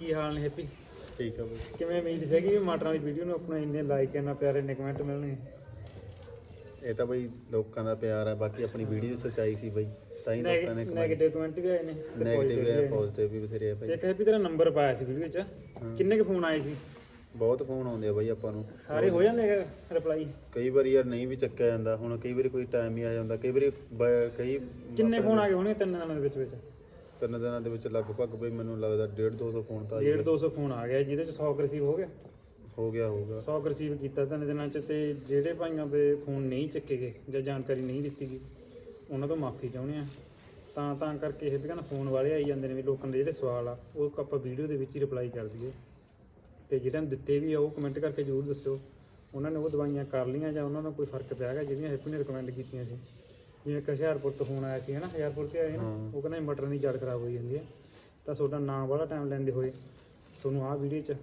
ਕੀ ਹਾਲ ਨੇ ਹੈਪੀ? ਠੀਕ ਆ ਬਈ। ਕਿਵੇਂ ਉਮੀਦ ਸੀਗੀ ਵੀ ਮਟਰਾਂ ਦੀ ਵੀਡੀਓ ਨੂੰ ਆਪਣਾ ਇੰਨੇ ਲਾਈਕ ਇੰਨਾ ਪਿਆਰੇ ਇੰਨੇ ਕਮੈਂਟ ਮਿਲਣਗੇ ਇਹ ਤਾਂ ਬਈ ਲੋਕਾਂ ਦਾ ਪਿਆਰ ਹੈ ਬਾਕੀ ਆਪਣੀ ਵੀਡੀਓ ਸੱਚਾਈ ਸੀ ਬਈ। ਤਾਂ ਹੀ ਲੋਕਾਂ ਨੇ ਨੈਗੇਟਿਵ ਕਮੈਂਟ ਵੀ ਆਏ ਨੇ ਤੇ ਨੈਗੇਟਿਵ positive ਵੀ ਹੈ ਆਏ ਨੇ। ਪੋਜ਼ਿਟਿਵ ਵੀ ਬਥੇਰੇ ਆ ਤੇ ਬਈ। ਇੱਕ ਹੈਪੀ ਤੇਰਾ ਨੰਬਰ ਪਾਇਆ ਸੀ ਵੀਡੀਓ 'ਚ। ਕਿੰਨੇ ਕੁ ਫੋਨ ਆਏ ਸੀ? ਬਹੁਤ ਫੋਨ ਆਉਂਦੇ ਆ ਬਈ ਆਪਾਂ ਨੂੰ। ਸਾਰੇ ਹੋ ਜਾਂਦੇ ਰਿਪਲਾਈ ਕਈ ਵਾਰੀ ਯਾਰ ਨਹੀਂ ਵੀ ਚੱਕਿਆ ਜਾਂਦਾ। ਹੁਣ ਕਈ ਵਾਰੀ ਕੋਈ ਟਾਈਮ ਹੀ ਆ ਜਾਂਦਾ। ਕਈ ਵਾਰੀ ਬ- ਕਈ ਕਿੰਨੇ ਫੋਨ ਆ ਗਏ ਹੋਣੇ ਤਿੰਨ ਦਿਨਾਂ ਦੇ ਵਿੱਚ ਵਿੱਚ? ਤਿੰਨ ਦਿਨਾਂ ਦੇ ਵਿੱਚ ਲਗਭਗ ਬਈ ਮੈਨੂੰ ਲੱਗਦਾ 1.5 200 ਫੋਨ ਤਾਂ ਆ। ਡੇਢ 200 ਫੋਨ ਆ ਗਿਆ ਜਿਹਦੇ ਚ 100 ਰਿਸੀਵ ਹੋ ਗਿਆ। ਹੋ ਗਿਆ ਹੋਊਗਾ 100 ਰਿਸੀਵ ਕੀਤਾ ਤਿੰਨ ਦਿਨਾਂ ਚ ਤੇ ਜਿਹੜੇ ਭਾਈਆਂ ਦੇ ਫੋਨ ਨਹੀਂ ਚੱਕੇ ਗਏ ਜਾਂ ਜਾਣਕਾਰੀ ਨਹੀਂ ਦਿੱਤੀ ਗਈ ਉਹਨਾਂ ਤੋਂ ਮਾਫੀ ਚਾਹੁੰਦੇ ਆ। ਤਾਂ ਤਾਂ ਕਰਕੇ ਇਹ ਵੀ ਕਹਿੰਦਾ ਫੋਨ ਵਾਲੇ ਆਈ ਜਾਂਦੇ ਨੇ ਵੀ ਲੋਕਾਂ ਦੇ ਜਿਹੜੇ ਸਵਾਲ ਆ ਉਹ ਆਪਾਂ ਵੀਡੀਓ ਦੇ ਵਿੱਚ ਹੀ ਰਿਪਲਾਈ ਕਰ ਦਈਏ। ਤੇ ਜਿਹੜਿਆਂ ਨੂੰ ਦਿੱਤੇ ਵੀ ਆ ਉਹ ਕਮੈਂਟ ਕਰਕੇ ਜ਼ਰੂਰ ਦੱਸਿਓ। ਉਹਨਾਂ ਨੇ ਉਹ ਦਵਾਈਆਂ ਕਰ ਲੀਆਂ ਜਾਂ ਉਹਨਾਂ ਨੂੰ ਕੋਈ ਫ਼ਰਕ ਪਿਆ ਹੈਗਾ ਜਿਹੜੀਆਂ ਹੈਪੀ ਨੇ ਰਿਕਮੈਂਡ ਕੀਤੀਆਂ ਸੀ। ਜਿਵੇਂ ਕਿ ਹੁਸ਼ਿਆਰਪੁਰ ਤੋਂ ਫੋਨ ਆਇਆ ਸੀ ਹਨਾ? ਹੁਸ਼ਿਆਰਪੁਰ ਤੇ ਆਏ ਨਾ ਹਾਂ। ਉਹ ਕਹਿੰਦਾ ਵੀ ਮਟਰ ਦੀ ਜੜ ਖਰਾਬ ਹੋਈ ਜਾਂਦੀ ਹੈ। ਤਾਂ ਤੁਹਾਡਾ ਨਾਮ ਵਾਲਾ ਟਾਈਮ ਲੈਂਦੇ ਹੋਏ ਤੁਹਾਨੂੰ ਆਹ ਵੀਡੀਓ 'ਚ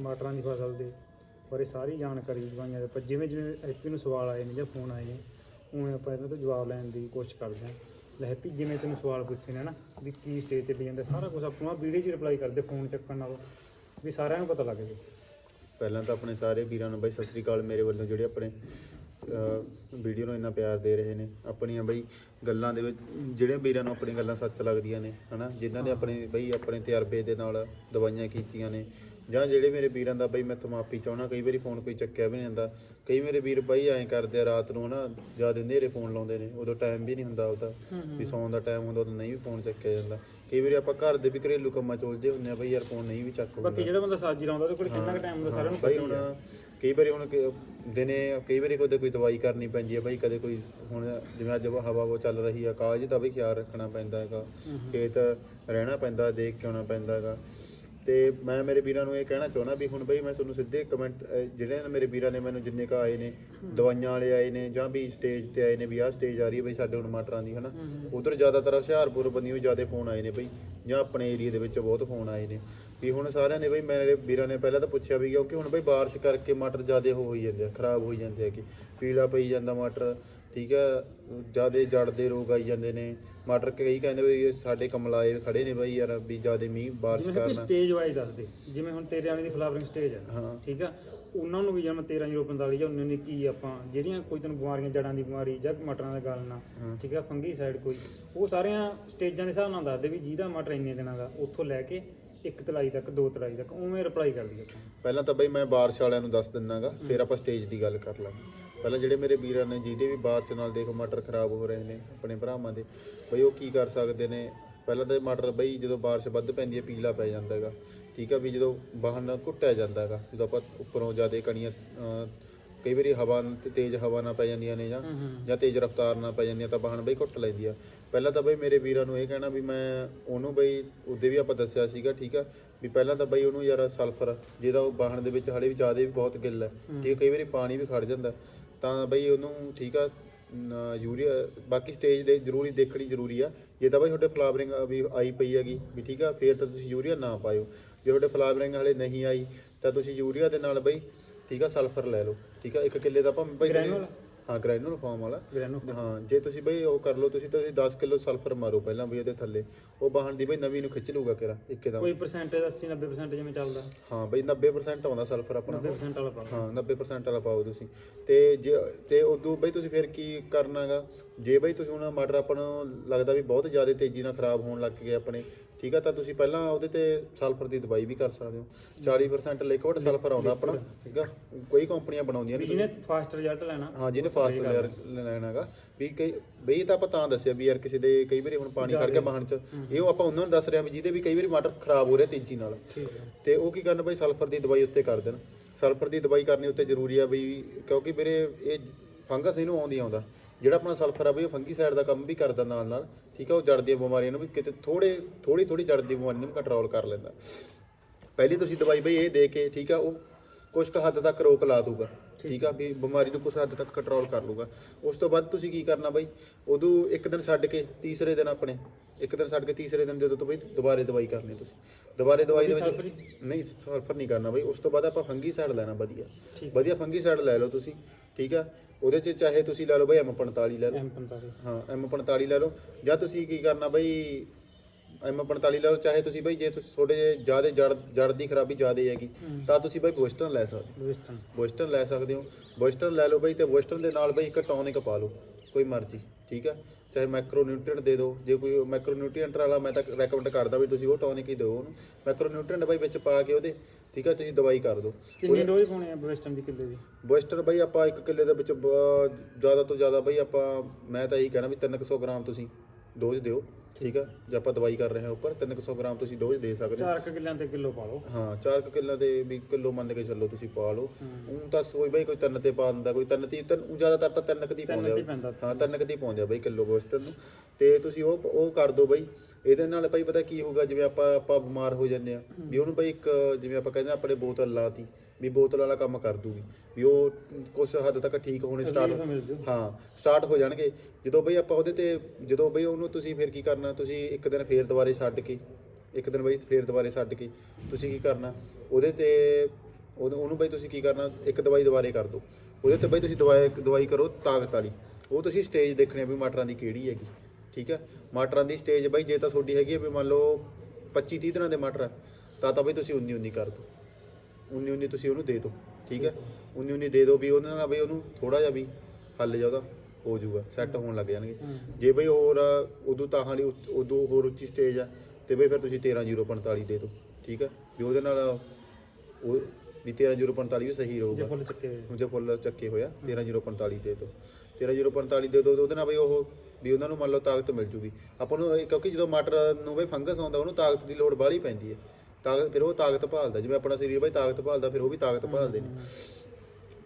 ਮਟਰਾਂ ਦੀ ਫਸਲ ਦੇ ਬਾਰੇ ਸਾਰੀ ਜਾਣਕਾਰੀ ਦਵਾਈਆਂ ਦੇ ਪਰ ਜਿਵੇਂ ਜਿਵੇਂ ਹੈਪੀ ਨੂੰ ਸਵਾਲ ਆਏ ਨੇ ਜਾਂ ਫੋਨ ਆਏ ਨੇ ਉਵੇਂ ਆਪਾਂ ਇਹਨਾਂ ਤੋਂ ਜਵਾਬ ਲੈਣ ਦੀ ਕੋਸ਼ਿਸ਼ ਕਰਦੇ ਹਾਂ। ਲੈ ਹੈਪੀ ਜਿਵੇਂ ਤੈਨੂੰ ਸਵਾਲ ਪੁੱਛੇ ਨੇ ਨਾ ਵੀ ਕੀ ਸਟੇਜ ਤੇ ਲੈ ਜਾਂਦੇ ਸਾਰਾ ਕੁਝ ਆਪਾਂ ਵੀਡੀਓ 'ਚ ਰਿਪਲਾਈ ਕਰਦੇ ਫੋਨ ਚੱਕਣ ਨਾਲੋਂ ਵੀ ਸਾਰਿਆਂ ਨੂੰ ਪਤਾ ਲੱਗ ਜੇ ਪਹਿਲਾਂ ਤਾਂ ਆਪਣੇ ਸਾਰੇ ਵੀਰਾਂ ਨੂੰ ਬਈ ਸਤਿ ਸ੍ਰੀ ਅਕਾਲ ਮੇਰੇ ਵੱਲੋਂ ਜਿਹੜੇ ਆਪਣੇ ਵੀਡੀਓ ਨੂੰ ਇੰਨਾ ਪਿਆਰ ਦੇ ਰਹੇ ਨੇ ਆਪਣੀਆਂ ਬਈ ਗੱਲਾਂ ਦੇ ਵਿੱਚ ਜਿਹੜੇ ਵੀਰਾਂ ਨੂੰ ਆਪਣੀਆਂ ਗੱਲਾਂ ਸੱਚ ਲੱਗਦੀਆਂ ਨੇ ਹਨਾ? ਜਿਨ੍ਹਾਂ ਨੇ ਆਪਣੇ ਬਈ ਆਪਣੇ ਤਜਰਬੇ ਦੇ ਨਾਲ ਦਵਾਈਆਂ ਕੀਤੀਆਂ ਨੇ ਜਾਂ ਜਿਹੜੇ ਮੇਰੇ ਵੀਰਾਂ ਦਾ ਬਈ ਮੈਂ ਮਾਫੀ ਚਾਹਣਾ ਕਈ ਵਾਰੀ ਫੋਨ ਕੋਈ ਚੱਕਿਆ ਵੀ ਨਹੀਂ ਜਾਂਦਾ। ਕਈ ਮੇਰੇ ਵੀਰ ਬਈ ਐਂ ਕਰਦੇ ਆ ਰਾਤ ਨੂੰ ਹਨਾ ਜਦ ਹਨੇਰੇ ਫੋਨ ਲਾਉਂਦੇ ਨੇ ਉਦੋਂ ਟਾਈਮ ਵੀ ਨਹੀਂ ਹੁੰਦਾ ਉਹਦਾ ਵੀ ਸੌਣ ਦਾ ਟਾਈਮ ਹੁੰਦਾ ਉਦੋਂ ਨਹੀਂ ਵੀ ਫੋਨ ਚੱਕਿਆ ਜਾਂਦਾ। ਕਈ ਵਾਰੀ ਆਪਾਂ ਘਰ ਦੇ ਵੀ ਘਰੇਲੂ ਕੰਮਾਂ ਚ ਉਲਝੇ ਹੁੰਦੇ ਆ ਬਈ ਯਾਰ ਫੋਨ ਨਹੀਂ ਵੀ ਚੱਕ ਹੁੰਦਾ। ਬਾਕੀ ਜਿਹੜਾ ਬੰਦਾ ਸਾਜੀ ਲਾਉਂਦਾ ਉਹਦੇ ਕੋਲ ਕਿੰਨਾ ਕੁ ਟਾਈਮ ਹੁੰਦਾ ਸਾਰਿਆਂ ਨੂੰ ਬਈ ਹੁਣ ਕਈ ਵਾਰੀ ਹੁਣ ਕਿ- ਦਿਨੇ ਕਈ ਵਾਰੀ ਕਦੇ ਕੋਈ ਦਵਾਈ ਕਰਨੀ ਪੈਂਦੀ ਹੈ ਬਈ ਕਦੇ ਕੋਈ ਹੁਣ ਜਿਵੇਂ ਅੱਜ ਹਵਾ ਉਹ ਚੱਲ ਰਹੀ ਆ ਕਾਜ ਦਾ ਵੀ ਖਿਆਲ ਰੱਖਣਾ ਪੈਂਦਾ ਹੈਗਾ। ਖੇਤ ਰਹਿਣਾ ਪੈਂਦਾ ਦੇਖ ਕੇ ਆਉਣਾ ਪੈਂਦਾ ਹੈਗਾ। ਤੇ ਮੈਂ ਮੇਰੇ ਵੀਰਾਂ ਨੂੰ ਇਹ ਕਹਿਣਾ ਚਾਹੁੰਦਾ ਵੀ ਹੁਣ ਬਈ ਮੈਂ ਤੁਹਾਨੂੰ ਸਿੱਧੇ ਕਮੈਂਟ ਜਿਹੜੇ ਨੇ ਮੇਰੇ ਵੀਰਾਂ ਨੇ ਮੈਨੂੰ ਜਿੰਨੇ ਕ ਆਏ ਨੇ ਦਵਾਈਆਂ ਵਾਲੇ ਆਏ ਨੇ ਜਾਂ ਵੀ ਸਟੇਜ ਤੇ ਆਏ ਨੇ ਵੀ ਆਹ ਸਟੇਜ ਆ ਰਹੀ ਹੈ ਬਈ ਸਾਡੇ ਹੁਣ ਮਟਰਾਂ ਦੀ ਹਨਾ। ਉਧਰ ਜ਼ਿਆਦਾਤਰ ਹੁਸ਼ਿਆਰਪੁਰ ਬੰਦੀ ਜ਼ਿਆਦਾ ਫੋਨ ਆਏ ਨੇ ਬਈ ਜਾਂ ਆਪਣੇ ਏਰੀਆ ਦੇ ਵਿੱਚ ਬਹੁਤ ਫੋਨ ਆਏ ਨੇ। ਵੀ ਹੁਣ ਸਾਰਿਆਂ ਨੇ ਬਈ ਮੇਰੇ ਵੀਰਾਂ ਨੇ ਪਹਿਲਾਂ ਤਾਂ ਪੁੱਛਿਆ ਵੀ ਕਿਉਂਕਿ ਹੁਣ ਬਈ ਬਾਰਿਸ਼ ਕਰਕੇ ਮਟਰ ਜ਼ਿਆਦਾ ਹੋ ਹੋਈ ਜਾਂਦੇ ਆ ਖਰਾਬ ਹੋਈ ਜਾਂਦੇ ਆ ਕਿ ਪੀਲਾ ਪਈ ਜਾਂਦਾ ਮਟਰ ਠੀਕ ਹੈ ਜਿਆਦੇ ਜੜ ਦੇ ਰੋਗ ਆਈ ਜਾਂਦੇ ਨੇ। ਮਟਰ ਕਈ ਕਹਿੰਦੇ ਵੀ ਸਾਡੇ ਕਮਲਾਏ ਖੜੇ ਨੇ ਬਈ ਯਾਰ ਵੀ ਜਿਆਦੇ ਮੀਂਹ ਬਾਰਿਸ਼ ਜਿਵੇਂ ਕਾਰਨ। ਸਟੇਜ ਵਾਈਜ਼ ਦੱਸ ਦੇ ਜਿਵੇਂ ਹੁਣ ਤੇਰੇ ਵਾਲੀ ਦੀ ਫਲਾਵਰਿੰਗ ਸਟੇਜ ਹੈ ਹਾਂ। ਠੀਕ ਆ ਉਹਨਾਂ ਨੂੰ ਵੀ ਜਿਵੇਂ 13045 ਜਾਂ 19 ਕੀ ਆਪਾਂ ਜਿਹੜੀਆਂ ਕੋਈ ਤੈਨੂੰ ਬਿਮਾਰੀਆਂ ਜੜਾਂ ਦੀ ਬਿਮਾਰੀ ਜਾਂ ਮਟਰਾਂ ਦਾ ਗੱਲ ਨਾ ਠੀਕ ਆ ਫੰਗੀ ਸਾਈਡ ਕੋਈ ਉਹ ਸਾਰੀਆਂ ਸਟੇਜਾਂ ਦੇ ਹਿਸਾਬ ਨਾਲ ਦੱਸਦੇ ਵੀ ਜਿਹਦਾ ਮਟਰ ਇੰਨੇ ਦਿਨਾਂ ਦਾ ਉੱਥੋਂ ਲੈ ਕੇ ਇੱਕ ਤਲਾਈ ਤੱਕ ਦੋ ਤਲਾਈ ਤੱਕ ਉਵੇਂ ਰਿਪਲਾਈ ਕਰ ਆਪਾਂ ਪਹਿਲਾਂ ਤਾਂ ਬਈ ਮੈਂ ਬਾਰਿਸ਼ ਵਾਲਿਆਂ ਨੂੰ ਦੱਸ ਦਿੰਨਾਗਾ ਫਿਰ ਆਪਾਂ ਸਟੇਜ ਦੀ ਗੱਲ ਕਰ ਲਾਂਗੇ। ਪਹਿਲਾਂ ਜਿਹੜੇ ਮੇਰੇ ਵੀਰਾਂ ਨੇ ਜਿਹਦੇ ਵੀ ਬਾਰਿਸ਼ ਨਾਲ ਦੇਖੋ ਮਟਰ ਖਰਾਬ ਹੋ ਰਹੇ ਨੇ ਆਪਣੇ ਭਰਾਵਾਂ ਦੇ ਬਈ ਉਹ ਕੀ ਕਰ ਸਕਦੇ ਨੇ? ਪਹਿਲਾਂ ਤਾਂ ਮਟਰ ਬਈ ਜਦੋਂ ਬਾਰਿਸ਼ ਵੱਧ ਪੈਂਦੀ ਹੈ ਪੀਲਾ ਪੈ ਜਾਂਦਾ ਹੈਗਾ ਠੀਕ ਆ ਵੀ ਜਦੋਂ ਬਾਹਰ ਘੁੱਟਿਆ ਜਾਂਦਾ ਹੈਗਾ ਜਦੋਂ ਆਪਾਂ ਉੱਪਰੋਂ ਜ਼ਿਆਦਾ ਕਣੀਆਂ ਕਈ ਵਾਰੀ ਹਵਾ ਤੇ ਤੇਜ਼ ਹਵਾ ਨਾਲ ਪੈ ਜਾਂਦੀਆਂ ਨੇ ਜਾਂ ਜਾਂ ਤੇਜ਼ ਰਫ਼ਤਾਰ ਨਾਲ ਪੈ ਜਾਂਦੀਆਂ ਤਾਂ ਬਾਹਣ ਬਈ ਘੁੱਟ ਲੈਂਦੀ ਆ। ਪਹਿਲਾਂ ਤਾਂ ਬਈ ਮੇਰੇ ਵੀਰਾਂ ਨੂੰ ਇਹ ਕਹਿਣਾ ਵੀ ਮੈਂ ਉਹਨੂੰ ਬਈ ਉਹਦੇ ਵੀ ਆਪਾਂ ਦੱਸਿਆ ਸੀਗਾ ਠੀਕ ਆ? ਵੀ ਪਹਿਲਾਂ ਤਾਂ ਬਈ ਉਹਨੂੰ ਯਾਰ ਸਲਫਰ ਜਿਹਦਾ ਉਹ ਬਾਹਣ ਦੇ ਵਿੱਚ ਹਲੇ ਵੀ ਜ਼ਿਆਦਾ ਵੀ ਬਹੁਤ ਗਿੱਲ ਹੈ ਠੀਕ ਕਈ ਵਾਰੀ ਪਾਣੀ ਵੀ ਖੜ ਜਾਂਦਾ। ਤਾਂ ਬਈ ਉਹਨੂੰ ਠੀਕ ਆ ਯੂਰੀਆ ਬਾਕੀ ਸਟੇਜ ਦੇ ਜ਼ਰੂਰੀ ਦੇਖਣੀ ਜ਼ਰੂਰੀ ਆ। ਜੇ ਤਾਂ ਬਈ ਤੁਹਾਡੇ ਫਲਾਵਰਿੰਗ ਵੀ ਆਈ ਪਈ ਹੈਗੀ ਵੀ ਠੀਕ ਆ ਫੇਰ ਤਾਂ ਤੁਸੀਂ ਯੂਰੀਆ ਨਾ ਪਾਇਓ। ਜੇ ਤੁਹਾਡੇ ਫਲਾਵਰਿੰਗ ਹਲੇ ਨਹੀਂ ਆਈ ਤਾਂ ਤੁਸੀਂ ਯੂਰੀਆ ਦੇ ਨਾਲ ਬਈ ਠੀਕ ਆ ਸਲਫਰ ਲੈ ਲਓ ਠੀਕ ਆ? ਇੱਕ ਕਿੱਲੇ ਦਾ ਭਾਵੇਂ ਬਈ? ਹਾਂ ਗ੍ਰੈਨੂਲ ਫਾਰਮ ਵਾਲਾ। ਗ੍ਰੈਨੋ ਹਾਂ ਜੇ ਤੁਸੀਂ ਬਈ ਉਹ ਕਰ ਲਓ ਤੁਸੀਂ ਤੁਸੀਂ 10 ਕਿਲੋ ਸਲਫਰ ਮਾਰੋ ਪਹਿਲਾਂ ਵੀ ਉਹਦੇ ਥੱਲੇ। ਉਹ ਬਾਹਣ ਦੀ ਬਈ ਨਵੀਂ ਨੂੰ ਖਿੱਚ ਲੂਗਾ ਕਿਰਾ ਇੱਕਦਮ। ਕੋਈ ਪਰਸੈਂਟੇਜ 80 90% ਜਿਵੇਂ ਚੱਲਦਾ। ਹਾਂ ਬਈ 90% ਆਉਂਦਾ ਸਲਫਰ ਆਪਣਾ। 90% ਵਾਲਾ ਪਾ ਹਾਂ 90% ਵਾਲਾ ਪਾਓ ਤੁਸੀਂ। ਤੇ ਜੇ ਤੇ ਉਦੋਂ ਬਈ ਤੁਸੀਂ ਫਿਰ ਕੀ ਕਰਨਾਗਾ? ਜੇ ਬਈ ਤੁਸੀਂ ਹੁਣ ਮਟਰ ਆਪਾਂ ਨੂੰ ਲੱਗਦਾ ਵੀ ਬਹੁਤ ਜ਼ਿਆਦਾ ਤੇਜ਼ੀ ਨਾਲ ਖਰਾਬ ਹੋਣ ਲੱਗ ਗਏ ਆਪਣੇ ਠੀਕ ਆ ਤਾਂ ਤੁਸੀਂ ਪਹਿਲਾਂ ਉਹਦੇ ਤੇ ਸਲਫਰ ਦੀ ਦਵਾਈ ਵੀ ਕਰ ਸਕਦੇ ਹੋ। 40% ਲਿਕਵਿਡ ਸਲਫਰ ਆਉਂਦਾ ਆਪਣਾ ਠੀਕ ਆ? ਕੋਈ ਕੰਪਨੀਆਂ ਬਣਾਉਂਦੀਆਂ ਵੀ ਜਿਹਨੇ ਫਾਸਟ ਰਿਜ਼ਲਟ ਲੈਣਾ। ਹਾਂ ਜਿਹਨੇ ਫਾਸਟ ਲੇਅਰ ਲੈਣਾਗਾ ਵੀ ਕਈ ਬਈ ਤਾਂ ਆਪਾਂ ਤਾਂ ਦੱਸਿਆ ਵੀ ਯਾਰ ਕਿਸੇ ਦੇ ਕਈ ਵਾਰੀ ਹੁਣ ਪਾਣੀ ਗਿਆ ਬਾਹਣ ਚ। ਇਹ ਉਹ ਆਪਾਂ ਉਹਨਾਂ ਨੂੰ ਦੱਸ ਰਹੇ ਹਾਂ ਵੀ ਜਿਹਦੇ ਵੀ ਕਈ ਵਾਰੀ ਮਟਰ ਖਰਾਬ ਹੋ ਰਿਹਾ ਤੇਜ਼ੀ ਨਾਲ। ਤੇ ਉਹ ਕੀ ਕਰਨ ਬਈ ਸਲਫਰ ਦੀ ਦਵਾਈ ਉੱਤੇ ਕਰ ਦੇਣ। ਸਲਫਰ ਦੀ ਦਵਾਈ ਕਰਨੀ ਉੱਤੇ ਜ਼ਰੂਰੀ ਆ ਬਈ ਕਿਉਂਕਿ ਵੀਰੇ ਇਹ ਫੰਗਸ ਇਹਨੂੰ ਆਉਂਦੀ ਆਉਂਦਾ। ਜਿਹੜਾ ਆਪਣਾ ਸਲਫਰ ਆ ਬਈ ਉਹ ਫੰਗੀ ਸਾਈਡ ਦਾ ਕੰਮ ਵੀ ਕਰਦਾ ਨਾਲ ਨਾਲ ਠੀਕ ਆ ਉਹ ਜੜ ਦੀਆਂ ਬਿਮਾਰੀਆਂ ਨੂੰ ਵੀ ਕਿਤੇ ਥੋੜੇ ਥੋੜੀ ਥੋੜੀ ਜੜ ਦੀ ਬਿਮਾਰੀ ਨੂੰ ਕੰਟਰੋਲ ਕਰ ਲੈਂਦਾ। ਪਹਿਲੀ ਤੁਸੀਂ ਦਵਾਈ ਬਈ ਇਹ ਦੇ ਕੇ ਠੀਕ ਆ ਉਹ ਕੁਝ ਕੁ ਹੱਦ ਤੱਕ ਰੋਕ ਲਾ ਦੂਗਾ ਠੀਕ। ਆ ਵੀ ਬਿਮਾਰੀ ਨੂੰ ਕੁਝ ਹੱਦ ਤੱਕ ਕੰਟਰੋਲ ਕਰ ਲੂਗਾ ਉਸ ਤੋਂ ਬਾਅਦ ਤੁਸੀਂ ਕੀ ਕਰਨਾ ਬਈ ਉਦੋਂ ਇੱਕ ਦਿਨ ਛੱਡ ਕੇ ਤੀਸਰੇ ਦਿਨ ਆਪਣੇ ਇੱਕ ਦਿਨ ਛੱਡ ਕੇ ਤੀਸਰੇ ਦਿਨ ਜਦੋਂ ਤੋਂ ਬਈ ਦੁਬਾਰੇ ਦਵਾਈ ਕਰਨੀ ਤੁਸੀਂ। ਦੁਬਾਰੇ ਦਵਾਈ ਦੇ ਵਿੱਚ ਨਹੀਂ ਸਲਫਰ ਨਹੀਂ ਕਰਨਾ ਬਈ ਉਸ ਤੋਂ ਬਾਅਦ ਆਪਾਂ ਫੰਗੀ ਸਾਈਡ ਲੈਣਾ ਵਧੀਆ। ਵਧੀਆ ਫੰਗੀ ਸਾਈਡ ਲੈ ਲਓ ਤੁਸੀਂ ਠੀਕ ਆ ਉਹਦੇ ਚ ਚਾਹੇ ਤੁਸੀਂ ਲੈ ਲਓ ਬਈ M45 ਲੈ ਲਓ। M45 ਹਾਂ M45 ਲੈ ਲਓ। ਜਾਂ ਤੁਸੀਂ ਕੀ ਕਰਨਾ ਬਈ M45 ਲੈ ਲਓ ਚਾਹੇ ਤੁਸੀਂ ਬਈ ਜੇ ਤੁਸੀਂ ਥੋੜੇ ਜ਼ਿਆਦਾ ਜੜ ਜੜ ਦੀ ਖਰਾਬੀ ਜ਼ਿਆਦਾ ਹੈਗੀ ਤਾਂ ਤੁਸੀਂ ਬਈ ਬੋਸਟਨ ਲੈ ਸਕਦੇ ਹੋ। ਵੈਸਟਰਨ ਬੋਸਟਨ ਲੈ ਸਕਦੇ ਹੋ। ਬੋਸਟਨ ਲੈ ਲਓ ਬਈ ਤੇ ਬੋਸਟਨ ਦੇ ਨਾਲ ਬਈ ਇੱਕ ਟੌਨਿਕ ਪਾ ਲਓ ਕੋਈ ਮਰਜ਼ੀ ਠੀਕ ਹੈ ਚਾਹੇ ਮੈਕਰੋ ਨਿਊਟ੍ਰੀਐਂਟ ਦੇ ਦਿਓ ਜੇ ਕੋਈ ਮੈਕਰੋ ਨਿਊਟ੍ਰੀਐਂਟ ਵਾਲਾ ਮੈਂ ਤਾਂ ਰეკਮੈਂਡ ਕਰਦਾ ਵੀ ਤੁਸੀਂ ਉਹ ਟੌਨਿਕ ਹੀ ਦਿਓ ਉਹਨੂੰ। ਮੈਕਰੋ ਨਿਊਟ੍ਰੀਐਂਟ ਬਈ ਵਿੱਚ ਪਾ ਕੇ ਉਹਦੇ ਠੀਕ ਹੈ ਤੁਸੀਂ ਦਵਾਈ ਕਰ ਦਿਓ। ਕਿੰਨੀ ਡੋਜ਼ ਪਾਉਣੀ ਆ ਵੈਸਟਰਨ ਦੀ ਕਿੱਲੇ ਦੀ? ਬੋਸਟਨ ਬਈ ਆਪਾਂ ਇੱਕ ਕਿੱਲੇ ਦੇ ਵਿੱਚ ਬ- ਜ਼ਿਆਦਾ ਤੋਂ ਜ਼ਿਆਦਾ ਬਈ ਆਪਾਂ ਮੈਂ ਤਾਂ ਇਹੀ ਕਹਿਣਾ ਵੀ 300 ਗ੍ਰਾਮ ਤੁਸੀਂ ਡੋਜ਼ ਦਿਓ ਠੀਕ ਹੈ ਜੇ ਆਪਾਂ ਦਵਾਈ ਕਰ ਰਹੇ ਹਾਂ ਉੱਪਰ 300 ਗ੍ਰਾਮ ਤੁਸੀਂ ਡੋਜ਼ ਦੇ ਸਕਦੇ ਹੋ। 4 ਕਿੱਲਿਆਂ ਤੇ ਕਿਲੋ ਪਾ ਲਓ। ਹਾਂ 4 ਕਿੱਲਿਆਂ ਦੇ ਵੀ ਕਿਲੋ ਮੰਨ ਕੇ ਚੱਲੋ ਤੁਸੀਂ ਪਾ ਲਓ। ਉਹ ਤਾਂ ਕੋਈ ਬਈ ਕੋਈ ਤਿੰਨ ਤੇ ਪਾ ਦਿੰਦਾ ਕੋਈ ਤਿੰਨ ਤੀ ਤਿੰਨ ਊਂ ਜ਼ਿਆਦਾਤਰ ਤਾਂ ਤਿੰਨ ਕਦੀ ਪਾਉਂਦੇ ਤੇ ਆ ਪੈਂਦਾ ਹਾਂ ਤਿੰਨ ਕਦੀ ਪਾਉਂਦੇ ਆ ਬਈ ਕਿਲੋ ਬੋਸਟਨ ਨੂੰ। ਤੇ ਤੁਸੀਂ ਉਹ ਉਹ ਕਰ ਦਿਓ ਬਈ। ਇਹਦੇ ਨਾਲ ਬਈ ਪਤਾ ਕੀ ਹੋਊਗਾ ਜਿਵੇਂ ਆਪਾਂ ਆਪਾਂ ਬਿਮਾਰ ਹੋ ਜੰਨੇ ਆ ਵੀ ਉਹਨੂੰ ਬਈ ਇੱਕ ਜਿਵੇਂ ਆਪਾਂ ਕਹਿੰਦੇ ਆ ਆਪਣੇ ਬੋਤਲ ਲਾਤੀ ਵੀ ਬੋਤਲ ਵਾਲਾ ਕੰਮ ਕਰ ਦੂਗੀ ਵੀ ਉਹ ਕੁਝ ਹੱਦ ਤੱਕ ਠੀਕ ਹੋਣੇ ਸਟਾਰਟ ਹਾਂ ਸਟਾਰਟ ਹੋ ਜਾਣਗੇ। ਜਦੋਂ ਬਈ ਆਪਾਂ ਉਹਦੇ ਤੇ ਜਦੋਂ ਬਈ ਉਹਨੂੰ ਤੁਸੀਂ ਫਿਰ ਕੀ ਕਰਨਾ ਤੁਸੀਂ ਇੱਕ ਦਿਨ ਫੇਰ ਦੁਬਾਰੇ ਛੱਡ ਕੇ ਇੱਕ ਦਿਨ ਬਈ ਫੇਰ ਦੁਬਾਰੇ ਛੱਡ ਕੇ ਤੁਸੀਂ ਕੀ ਕਰਨਾ ਉਹਦੇ ਤੇ ਉਹਨੂੰ ਉਹਨੂੰ ਬਈ ਤੁਸੀਂ ਕੀ ਕਰਨਾ ਇੱਕ ਦਵਾਈ ਦੁਬਾਰੇ ਕਰ ਦਿਓ। ਉਹਦੇ ਤੇ ਬਈ ਤੁਸੀਂ ਦਵਾਈ ਦਵਾਈ ਕਰੋ ਤਾਕਤ ਵਾਲੀ ਉਹ ਤੁਸੀਂ ਸਟੇਜ ਦੇਖਣੀ ਵੀ ਮਟਰਾਂ ਦੀ ਕਿਹੜੀ ਹੈਗੀ। ਠੀਕ ਹੈ? ਮਟਰਾਂ ਦੀ ਸਟੇਜ ਬਈ ਜੇ ਤਾਂ ਤੁਹਾਡੀ ਹੈਗੀ ਆ ਵੀ ਮੰਨ ਲਓ 25 30 ਦਿਨਾਂ ਦੇ ਮਟਰ ਆ, ਤਾਂ ਤਾਂ ਬਈ ਤੁਸੀਂ 19 19 ਕਰ ਦਿਓ। 19 19 ਤੁਸੀਂ ਉਹਨੂੰ ਦੇ ਦਿਓ ਠੀਕ ਹੈ? 19 19 ਦੇ ਦਿਓ ਵੀ ਉਹਨਾਂ ਨਾਲ ਬਈ ਉਹਨੂੰ ਥੋੜਾ ਜਿਹਾ ਵੀ ਹੱਲ ਜਾ ਉਹਦਾ ਹੋ ਜਾਊਗਾ ਸੈੱਟ ਹੋਣ ਲੱਗ ਜਾਣਗੇ। ਜੇ ਬਈ ਹੋਰ ਉਦੋਂ ਤਾਂ ਹਾਲੀ ਉਦੋਂ ਹੋਰ ਉੱਚੀ ਸਟੇਜ ਆ ਤੇ ਬਈ ਫਿਰ ਤੁਸੀਂ 13045 ਦੇ ਦਿਓ ਠੀਕ ਹੈ? ਵੀ ਉਹਦੇ ਨਾਲ ਉਹ ਵੀ 13045 ਵੀ ਸਹੀ ਜੇ ਰਹੂਗਾ ਫੁੱਲ ਚੱਕੇ ਹੋਏ। ਹੁਣ ਜੇ ਫੁੱਲ ਚੱਕੇ ਹੋਇਆ 13045 ਦੇ ਦਿਓ 13045 ਦੇ ਤੇ ਉਹਦੇ ਨਾਲ ਬਈ ਉਹ ਵੀ ਉਹਨਾਂ ਨੂੰ ਮੰਨ ਲਓ ਤਾਕਤ ਮਿਲ ਜੂਗੀ। ਆਪਾਂ ਨੂੰ ਇਹ- ਕਿਉਂਕਿ ਜਦੋਂ ਮਟਰ ਨੂੰ ਬਈ ਫੰਗਸ ਆਉਂਦਾ ਉਹਨੂੰ ਤਾਕਤ ਦੀ ਲੋੜ ਬਾਹਲੀ ਪੈਂਦੀ ਹੈ। ਤਾਕਤ ਫਿਰ ਉਹ ਤਾਕਤ ਭਾਲਦਾ ਜਿਵੇਂ ਆਪਣਾ ਸਰੀਰ ਬਈ ਤਾਕਤ ਭਾਲਦਾ ਫਿਰ ਉਹ ਵੀ ਤਾਕਤ ਭਾਲਦੇ ਨੇ।